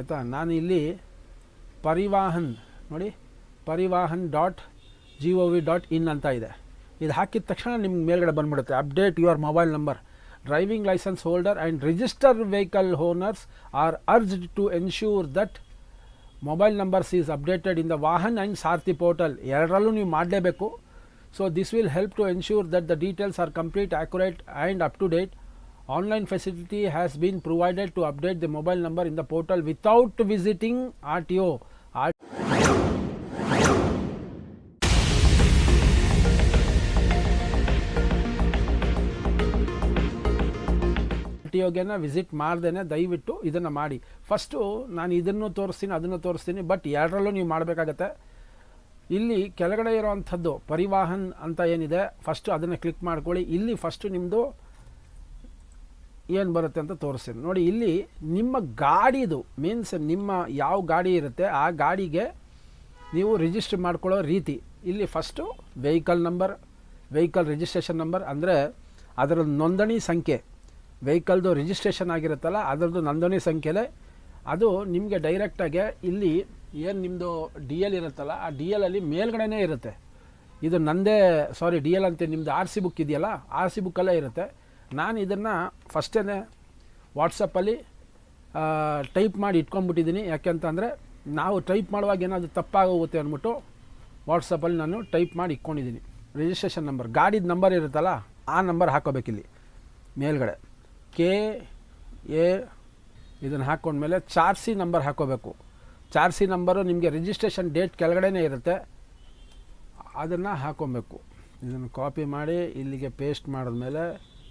ಆಯಿತಾ? ನಾನು ಇಲ್ಲಿ ಪರಿವಾಹನ್, ನೋಡಿ, Parivahan dot G O V dot in ಅಂತ ಇದೆ. ಇದು ಹಾಕಿದ ತಕ್ಷಣ ನಿಮ್ಗೆ ಮೇಲ್ಗಡೆ ಬಂದ್ಬಿಡುತ್ತೆ. Update your mobile number. Driving licence holder and register vehicle owners are urged to ensure that mobile numbers is updated in the Vahan and Sarathi portal. ಎರಡರಲ್ಲೂ ನೀವು ಮಾಡಲೇಬೇಕು. So this will help to ensure that the details are complete accurate and up to date Online facility has been provided to update the mobile number in the portal without visiting RTO. R- ಟಿಯೋಗೆನ visit ಮಾಡ್ದೇನೆ ದಯವಿಟ್ಟು ಇದನ್ನು ಮಾಡಿ. First ನಾನು ಇದನ್ನು ತೋರಿಸ್ತೀನಿ, ಅದನ್ನು ತೋರಿಸ್ತೀನಿ ಬಟ್ ಎರಡರಲ್ಲೂ ನೀವು ಮಾಡಬೇಕಾಗತ್ತೆ. ಇಲ್ಲಿ ಕೆಳಗಡೆ ಇರೋವಂಥದ್ದು ಪರಿವಾಹನ್ ಅಂತ ಏನಿದೆ ಫಸ್ಟು ಅದನ್ನು ಕ್ಲಿಕ್ ಮಾಡ್ಕೊಳ್ಳಿ. ಇಲ್ಲಿ ಫಸ್ಟು ನಿಮ್ಮದು ಏನು ಬರುತ್ತೆ ಅಂತ ತೋರಿಸ್ತೀನಿ. ನೋಡಿ, ಇಲ್ಲಿ ನಿಮ್ಮ ಗಾಡಿದು ಮೀನ್ಸ್ ನಿಮ್ಮ ಯಾವ ಗಾಡಿ ಇರುತ್ತೆ, ಆ ಗಾಡಿಗೆ ನೀವು ರಿಜಿಸ್ಟರ್ ಮಾಡ್ಕೊಳ್ಳೋ ರೀತಿ. ಇಲ್ಲಿ first vehicle number vehicle registration number ಅಂದರೆ ಅದರ ನೋಂದಣಿ ಸಂಖ್ಯೆ. ವೆಹಿಕಲ್ದು ರಿಜಿಸ್ಟ್ರೇಷನ್ ಆಗಿರುತ್ತಲ್ಲ, ಅದರದ್ದು ನೋಂದಣಿ ಸಂಖ್ಯೆಲೆ. ಅದು ನಿಮಗೆ ಡೈರೆಕ್ಟಾಗಿ ಇಲ್ಲಿ ಏನು ನಿಮ್ಮದು ಡಿ ಎಲ್ ಇರುತ್ತಲ್ಲ, ಆ ಡಿ ಎಲ್ಲಲ್ಲಿ ಮೇಲ್ಗಡೆನೇ ಇರುತ್ತೆ. ಇದು ನಂದೇ ಸಾರಿ ಡಿ ಎಲ್ ಅಂತ ನಿಮ್ಮದು ಆರ್ ಸಿ ಬುಕ್ ಇದೆಯಲ್ಲ ಆರ್ ಸಿ ಬುಕ್ಕಲ್ಲೇ ಇರುತ್ತೆ. ನಾನು ಇದನ್ನು ಫಸ್ಟೇ ವಾಟ್ಸಪ್ಪಲ್ಲಿ ಟೈಪ್ ಮಾಡಿ ಇಟ್ಕೊಂಡ್ಬಿಟ್ಟಿದ್ದೀನಿ. ಯಾಕೆಂತಂದರೆ ನಾವು ಟೈಪ್ ಮಾಡುವಾಗ ಏನಾದರೂ ತಪ್ಪಾಗೋಗುತ್ತೆ ಅಂದ್ಬಿಟ್ಟು ವಾಟ್ಸಪ್ಪಲ್ಲಿ ನಾನು ಟೈಪ್ ಮಾಡಿ ಇಟ್ಕೊಂಡಿದ್ದೀನಿ. ರಿಜಿಸ್ಟ್ರೇಷನ್ ನಂಬರ್ ಗಾಡಿದ ನಂಬರ್ ಇರುತ್ತಲ್ಲ, ಆ ನಂಬರ್ ಹಾಕೋಬೇಕಿಲ್ಲಿ, ಮೇಲ್ಗಡೆ. ಕೆ ಎ ಇದನ್ನು ಹಾಕ್ಕೊಂಡ್ಮೇಲೆ ಚಾರ್ ಸಿ ನಂಬರ್ ಹಾಕೋಬೇಕು. ಚಾರ್ ಸಿ ನಂಬರು ನಿಮಗೆ ರಿಜಿಸ್ಟ್ರೇಷನ್ ಡೇಟ್ ಕೆಳಗಡೆನೇ ಇರುತ್ತೆ. ಅದನ್ನು ಹಾಕೊಬೇಕು. ಇದನ್ನು ಕಾಪಿ ಮಾಡಿ, ಇಲ್ಲಿಗೆ ಪೇಸ್ಟ್ ಮಾಡಿದ್ಮೇಲೆ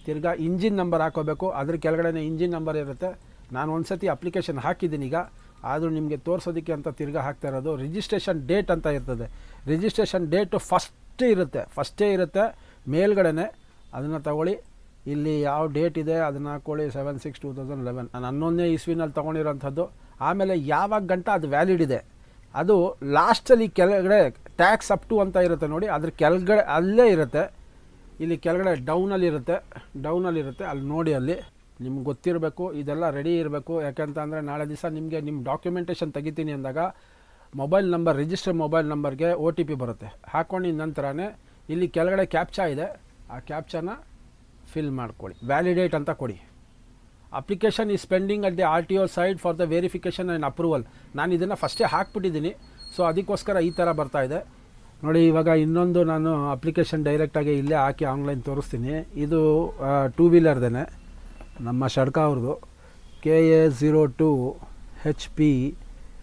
ತಿರ್ಗಾ ಇಂಜಿನ್ ನಂಬರ್ ಹಾಕೋಬೇಕು. ಅದ್ರ ಕೆಳಗಡೆನೇ ಇಂಜಿನ್ ನಂಬರ್ ಇರುತ್ತೆ. ನಾನು ಒಂದು ಸತಿ ಅಪ್ಲಿಕೇಶನ್ ಹಾಕಿದ್ದೀನಿ ಈಗ. ಆದರೂ ನಿಮಗೆ ತೋರಿಸೋದಕ್ಕೆ ಅಂತ ತಿರ್ಗಾ ಹಾಕ್ತಾ ಇರೋದು. ರಿಜಿಸ್ಟ್ರೇಷನ್ ಡೇಟ್ ಅಂತ ಇರ್ತದೆ. ರಿಜಿಸ್ಟ್ರೇಷನ್ ಡೇಟು ಫಸ್ಟ್ ಇರುತ್ತೆ. ಫಸ್ಟೇ ಇರುತ್ತೆ ಮೇಲ್ಗಡೆನೆ. ಅದನ್ನು ತಗೊಳ್ಳಿ. ಇಲ್ಲಿ ಯಾವ ಡೇಟ್ ಇದೆ ಅದನ್ನು ಹಾಕ್ಕೊಳ್ಳಿ seven six two thousand eleven ನಾನು ಹನ್ನೊಂದನೇ ಇಸ್ವಿನಲ್ಲಿ ತೊಗೊಂಡಿರೋಂಥದ್ದು. ಆಮೇಲೆ ಯಾವಾಗ ಗಂಟ ಅದು ವ್ಯಾಲಿಡ್ ಇದೆ. ಅದು ಲಾಸ್ಟಲ್ಲಿ ಕೆಳಗಡೆ ಟ್ಯಾಕ್ಸ್ ಅಪ್ ಟು ಅಂತ ಇರುತ್ತೆ ನೋಡಿ. ಅದ್ರ ಕೆಳಗಡೆ ಅಲ್ಲೇ ಇರುತ್ತೆ. ಇಲ್ಲಿ ಕೆಳಗಡೆ ಡೌನಲ್ಲಿರುತ್ತೆ ಇರುತ್ತೆ. ಡೌನಲ್ಲಿ ಇರುತ್ತೆ. ಅಲ್ಲಿ ನೋಡಿ ಅಲ್ಲಿ. ನಿಮ್ಗೆ ಗೊತ್ತಿರಬೇಕು. ಇದೆಲ್ಲ ರೆಡಿ ಇರಬೇಕು. ಯಾಕೆಂತ ಅಂದರೆ ನಾಳೆ ದಿವಸ ನಿಮಗೆ ನಿಮ್ಮ ಡಾಕ್ಯುಮೆಂಟೇಷನ್ ತೆಗಿತೀನಿ ಅಂದಾಗ ಮೊಬೈಲ್ ನಂಬರ್ ರಿಜಿಸ್ಟರ್ ಮೊಬೈಲ್ ನಂಬರ್ಗೆ ಒ ಟಿ ಪಿ ಬರುತ್ತೆ. ಹಾಕ್ಕೊಂಡಿದ ನಂತರನೇ ಇಲ್ಲಿ ಕೆಳಗಡೆ ಕ್ಯಾಪ್ಚಾ ಇದೆ. ಆ ಕ್ಯಾಪ್ಚಾನ ಫಿಲ್ ಮಾಡ್ಕೊಳ್ಳಿ. ವ್ಯಾಲಿಡೇಟ್ ಅಂತ ಕೊಡಿ. Application is pending at the R T O side for the verification and approval ನಾನು ಇದನ್ನು ಫಸ್ಟೇ ಹಾಕ್ಬಿಟ್ಟಿದ್ದೀನಿ. ಸೊ ಅದಕ್ಕೋಸ್ಕರ ಈ ಥರ ಇದೆ. ನೋಡಿ, ಇವಾಗ ಇನ್ನೊಂದು ನಾನು ಅಪ್ಲಿಕೇಶನ್ ಡೈರೆಕ್ಟಾಗಿ ಇಲ್ಲೇ ಹಾಕಿ ಆನ್ಲೈನ್ ತೋರಿಸ್ತೀನಿ. ಇದು ಟೂ ವೀಲರ್ದೇ ನಮ್ಮ ಶಡ್ಕ ಅವ್ರದ್ದು K A zero two H P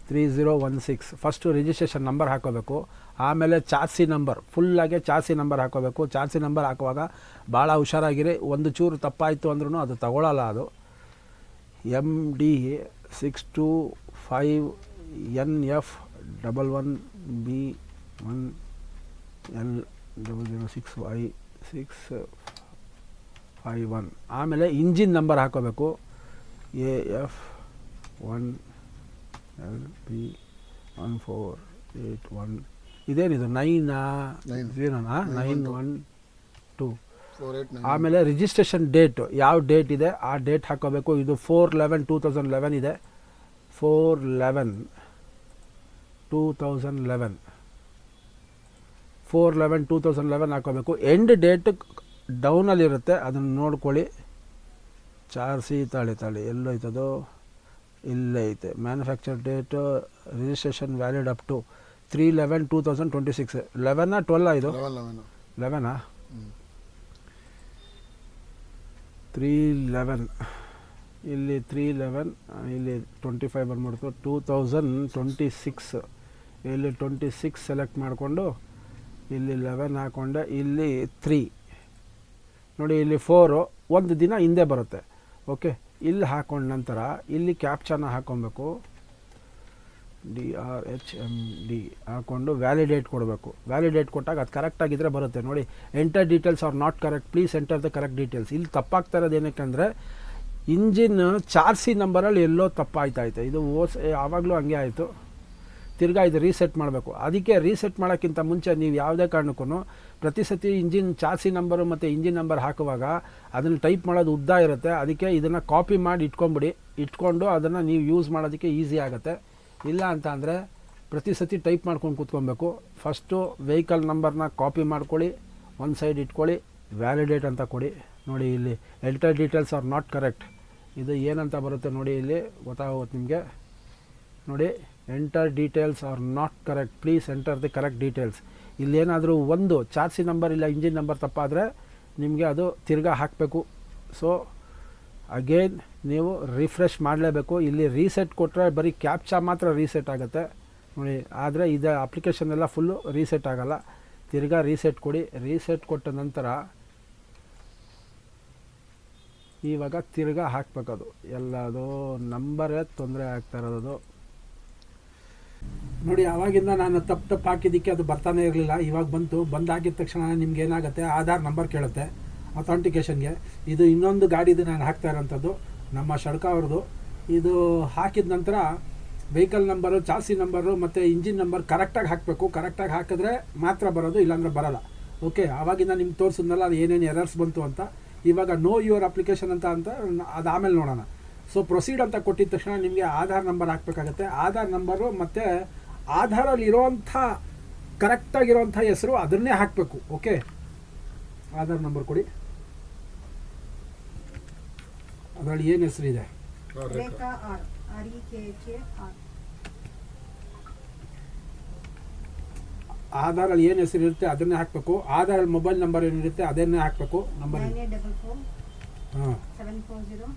three zero one six first registration number ಹಾಕೋಬೇಕು. ಆಮೇಲೆ ಚಾರ್ಸಿ ನಂಬರ್ ಫುಲ್ಲಾಗೆ ಚಾರ್ಸಿ ನಂಬರ್ ಹಾಕೋಬೇಕು. ಚಾರ್ಸಿ ನಂಬರ್ ಹಾಕುವಾಗ ಭಾಳ ಹುಷಾರಾಗಿರಿ. ಒಂದು ಚೂರು ತಪ್ಪಾಯಿತು ಅಂದ್ರೂ ಅದು ತಗೊಳ್ಳಲ್ಲ ಅದು. M D six two five N F double one B one L double zero six Y six five one ಆಮೇಲೆ ಇಂಜಿನ್ ನಂಬರ್ ಹಾಕೋಬೇಕು. A F one L B one four eight one ಇದೇನಿದು ನೈನಾ. ಜೀರೋನಾ ನೈನ್ ಒನ್ ಟು ಆಮೇಲೆ registration date ಯಾವ date ಇದೆ? ಆ date ಹಾಕೋಬೇಕು. ಇದು four eleven two thousand eleven ಇದೆ. Four eleven two thousand eleven four eleven two thousand eleven ಹಾಕೋಬೇಕು ಎಂಡ್ ಡೇಟ್ ಡೌನಲ್ಲಿರುತ್ತೆ ಅದನ್ನು ನೋಡ್ಕೊಳ್ಳಿ. ಚಾರ್ಸಿ ತಾಳಿ ತಾಳಿ. ಎಲ್ಲೋಯ್ತದೋ ಇಲ್ಲೇ ಐತೆ. Manufacture date registration valid up to three eleven two thousand twenty six ಲೆವೆನಾ twelve ಇದು? ಲೆವೆನಾ ತ್ರೀ ಲೆವೆನ್ ಇಲ್ಲಿ ತ್ರೀ ಲೆವೆನ್ ಇಲ್ಲಿ ಟ್ವೆಂಟಿ ಫೈವ್ ಬಂದ್ಬಿಡ್ತು ಟೂ ತೌಸಂಡ್ ಟ್ವೆಂಟಿ ಸಿಕ್ಸ್ ಇಲ್ಲಿ ಟ್ವೆಂಟಿ ಸಿಕ್ಸ್ ಸೆಲೆಕ್ಟ್ ಮಾಡಿಕೊಂಡು ಇಲ್ಲಿ ಲೆವೆನ್ ಹಾಕ್ಕೊಂಡೆ ಇಲ್ಲಿ ತ್ರೀ ನೋಡಿ, ಇಲ್ಲಿ ಫೋರು ಒಂದು ದಿನ ಹಿಂದೆ ಬರುತ್ತೆ. ಓಕೆ ಇಲ್ಲಿ ಹಾಕೊಂಡ ನಂತರ, ಇಲ್ಲಿ ಕ್ಯಾಪ್ಚನ್ನ ಹಾಕ್ಕೊಬೇಕು D R H M D ಹಾಕ್ಕೊಂಡು ವ್ಯಾಲಿಡೇಟ್ ಕೊಡಬೇಕು. ವ್ಯಾಲಿಡೇಟ್ ಕೊಟ್ಟಾಗ ಅದು ಕರೆಕ್ಟಾಗಿದ್ದರೆ ಬರುತ್ತೆ. ನೋಡಿ enter details are not correct please enter the correct details ಇಲ್ಲಿ ತಪ್ಪಾಗ್ತಾ ಇರೋದು ಏನಕ್ಕೆ ಇಂಜಿನ್ ಚಾರ್ಸಿ ನಂಬರಲ್ಲಿ ಎಲ್ಲೋ ತಪ್ಪಾಯ್ತಾಯ್ತು. ಇದು ಓಸ್ ಯಾವಾಗಲೂ ಹಂಗೆ ಆಯಿತು. ತಿರ್ಗಾ ಇದು ರೀಸೆಟ್ ಮಾಡಬೇಕು. ಅದಕ್ಕೆ ರೀಸೆಟ್ ಮಾಡೋಕ್ಕಿಂತ ಮುಂಚೆ ನೀವು ಯಾವುದೇ ಕಾರಣಕ್ಕೂ ಪ್ರತಿ ಸತಿ ಇಂಜಿನ್ ಚಾಸಿ ನಂಬರು ಮತ್ತು ಇಂಜಿನ್ ನಂಬರ್ ಹಾಕುವಾಗ ಅದನ್ನು ಟೈಪ್ ಮಾಡೋದು ಉದ್ದ ಇರುತ್ತೆ. ಅದಕ್ಕೆ ಇದನ್ನು ಕಾಪಿ ಮಾಡಿ ಇಟ್ಕೊಂಬಿಡಿ ಇಟ್ಕೊಂಡು ಅದನ್ನು ನೀವು ಯೂಸ್ ಮಾಡೋದಕ್ಕೆ ಈಸಿ ಆಗುತ್ತೆ. ಇಲ್ಲ ಅಂತ ಅಂದರೆ ಪ್ರತಿ ಸತಿ ಟೈಪ್ ಮಾಡ್ಕೊಂಡು ಕೂತ್ಕೊಬೇಕು. ಫಸ್ಟು ವೆಹಿಕಲ್ ನಂಬರ್ನ ಕಾಪಿ ಮಾಡ್ಕೊಳ್ಳಿ. ಒಂದು ಸೈಡ್ ಇಟ್ಕೊಳ್ಳಿ. ವ್ಯಾಲಿಡೇಟ್ ಅಂತ ಕೊಡಿ. ನೋಡಿ ಇಲ್ಲಿ enter details are not correct ಇದು ಏನಂತ ಬರುತ್ತೆ ನೋಡಿ ಇಲ್ಲಿ. ಗೊತ್ತಾಗುತ್ತೆ ನಿಮಗೆ. ನೋಡಿ. Enter details are not correct please enter the correct details ಇಲ್ಲೇನಾದರೂ ಒಂದು ಚಾರ್ಸಿ ನಂಬರ್ ಇಲ್ಲ ಇಂಜಿನ್ ನಂಬರ್ ತಪ್ಪಾದರೆ ನಿಮಗೆ ಅದು ತಿರ್ಗಾ ಹಾಕಬೇಕು. ಸೊ ಅಗೇನ್ ನೀವು ರಿಫ್ರೆಶ್ ಮಾಡಲೇಬೇಕು. ಇಲ್ಲಿ ರೀಸೆಟ್ ಕೊಟ್ಟರೆ ಬರೀ ಕ್ಯಾಪ್ಚಾ ಮಾತ್ರ ರೀಸೆಟ್ ಆಗುತ್ತೆ. ನೋಡಿ, ಆದರೆ ಇದು ಅಪ್ಲಿಕೇಶನ್ ಎಲ್ಲ ಫುಲ್ಲು ರೀಸೆಟ್ ಆಗೋಲ್ಲ. ತಿರ್ಗಾ ರೀಸೆಟ್ ಕೊಡಿ. ರೀಸೆಟ್ ಕೊಟ್ಟ ನಂತರ ಇವಾಗ ತಿರ್ಗಾ ಹಾಕಬೇಕದು. ಎಲ್ಲದು ನಂಬರೇ ತೊಂದರೆ ಆಗ್ತಾ ಇರೋದು. ನೋಡಿ ಅವಾಗಿಂದ ನಾನು ತಪ್ಪು ತಪ್ಪು ಹಾಕಿದ್ದಕ್ಕೆ ಅದು ಬರ್ತಾನೆ ಇರಲಿಲ್ಲ. ಇವಾಗ ಬಂತು. ಬಂದಾಗಿದ ತಕ್ಷಣ ನಿಮ್ಗೆ ಏನಾಗುತ್ತೆ? ಆಧಾರ್ ನಂಬರ್ ಕೇಳುತ್ತೆ ಅಥೆಂಟಿಕೇಷನ್ಗೆ ಇದು ಇನ್ನೊಂದು ಗಾಡಿದು ನಾನು ಹಾಕ್ತಾ ಇರೋಂಥದ್ದು. ನಮ್ಮ ಶಡ್ಕ ಅವ್ರದ್ದು. ಇದು ಹಾಕಿದ ನಂತರ ವೆಹಿಕಲ್ ನಂಬರು ಚಾಸಿ ನಂಬರು ಮತ್ತು ಇಂಜಿನ್ ನಂಬರ್ ಕರೆಕ್ಟಾಗಿ ಹಾಕಬೇಕು. ಕರೆಕ್ಟಾಗಿ ಹಾಕಿದ್ರೆ ಮಾತ್ರ ಬರೋದು, ಇಲ್ಲಾಂದ್ರೆ ಬರೋಲ್ಲ. ಓಕೆ ಆವಾಗಿಂದ ನಿಮ್ಗೆ ತೋರಿಸಿದ್ನಲ್ಲ, ಅದು ಏನೇನು ಎರರ್ಸ್ ಬಂತು ಅಂತ. ಇವಾಗ ನೋ ಯುವರ್ ಅಪ್ಲಿಕೇಶನ್ ಅಂತ ಅಂತ ಅದು ಆಮೇಲೆ ನೋಡೋಣ. ಸೊ ಪ್ರೊಸೀಡ್ ಅಂತ ಕೊಟ್ಟಿದ ತಕ್ಷಣ ನಿಮಗೆ ಆಧಾರ್ ನಂಬರ್ ಹಾಕಬೇಕಾಗತ್ತೆ. ಆಧಾರ್ ನಂಬರು ಮತ್ತು ಆಧಾರಲ್ಲಿ ಇರೋವಂಥ ಕರೆಕ್ಟಾಗಿರೋವಂಥ ಹೆಸರು ಅದನ್ನೇ ಹಾಕಬೇಕು ಓಕೆ? ಆಧಾರ್ ನಂಬರ್ ಕೊಡಿ. ಅದರಲ್ಲಿ ಏನು ಹೆಸರಿದೆ? ಆಧಾರಲ್ಲಿ ಏನು ಹೆಸರು ಇರುತ್ತೆ ಅದನ್ನೇ ಹಾಕಬೇಕು. ಆಧಾರ್ ಮೊಬೈಲ್ ನಂಬರ್ ಏನಿರುತ್ತೆ ಅದನ್ನೇ ಹಾಕಬೇಕು ನಂಬರ್ ಹಾಂ. Seven four zero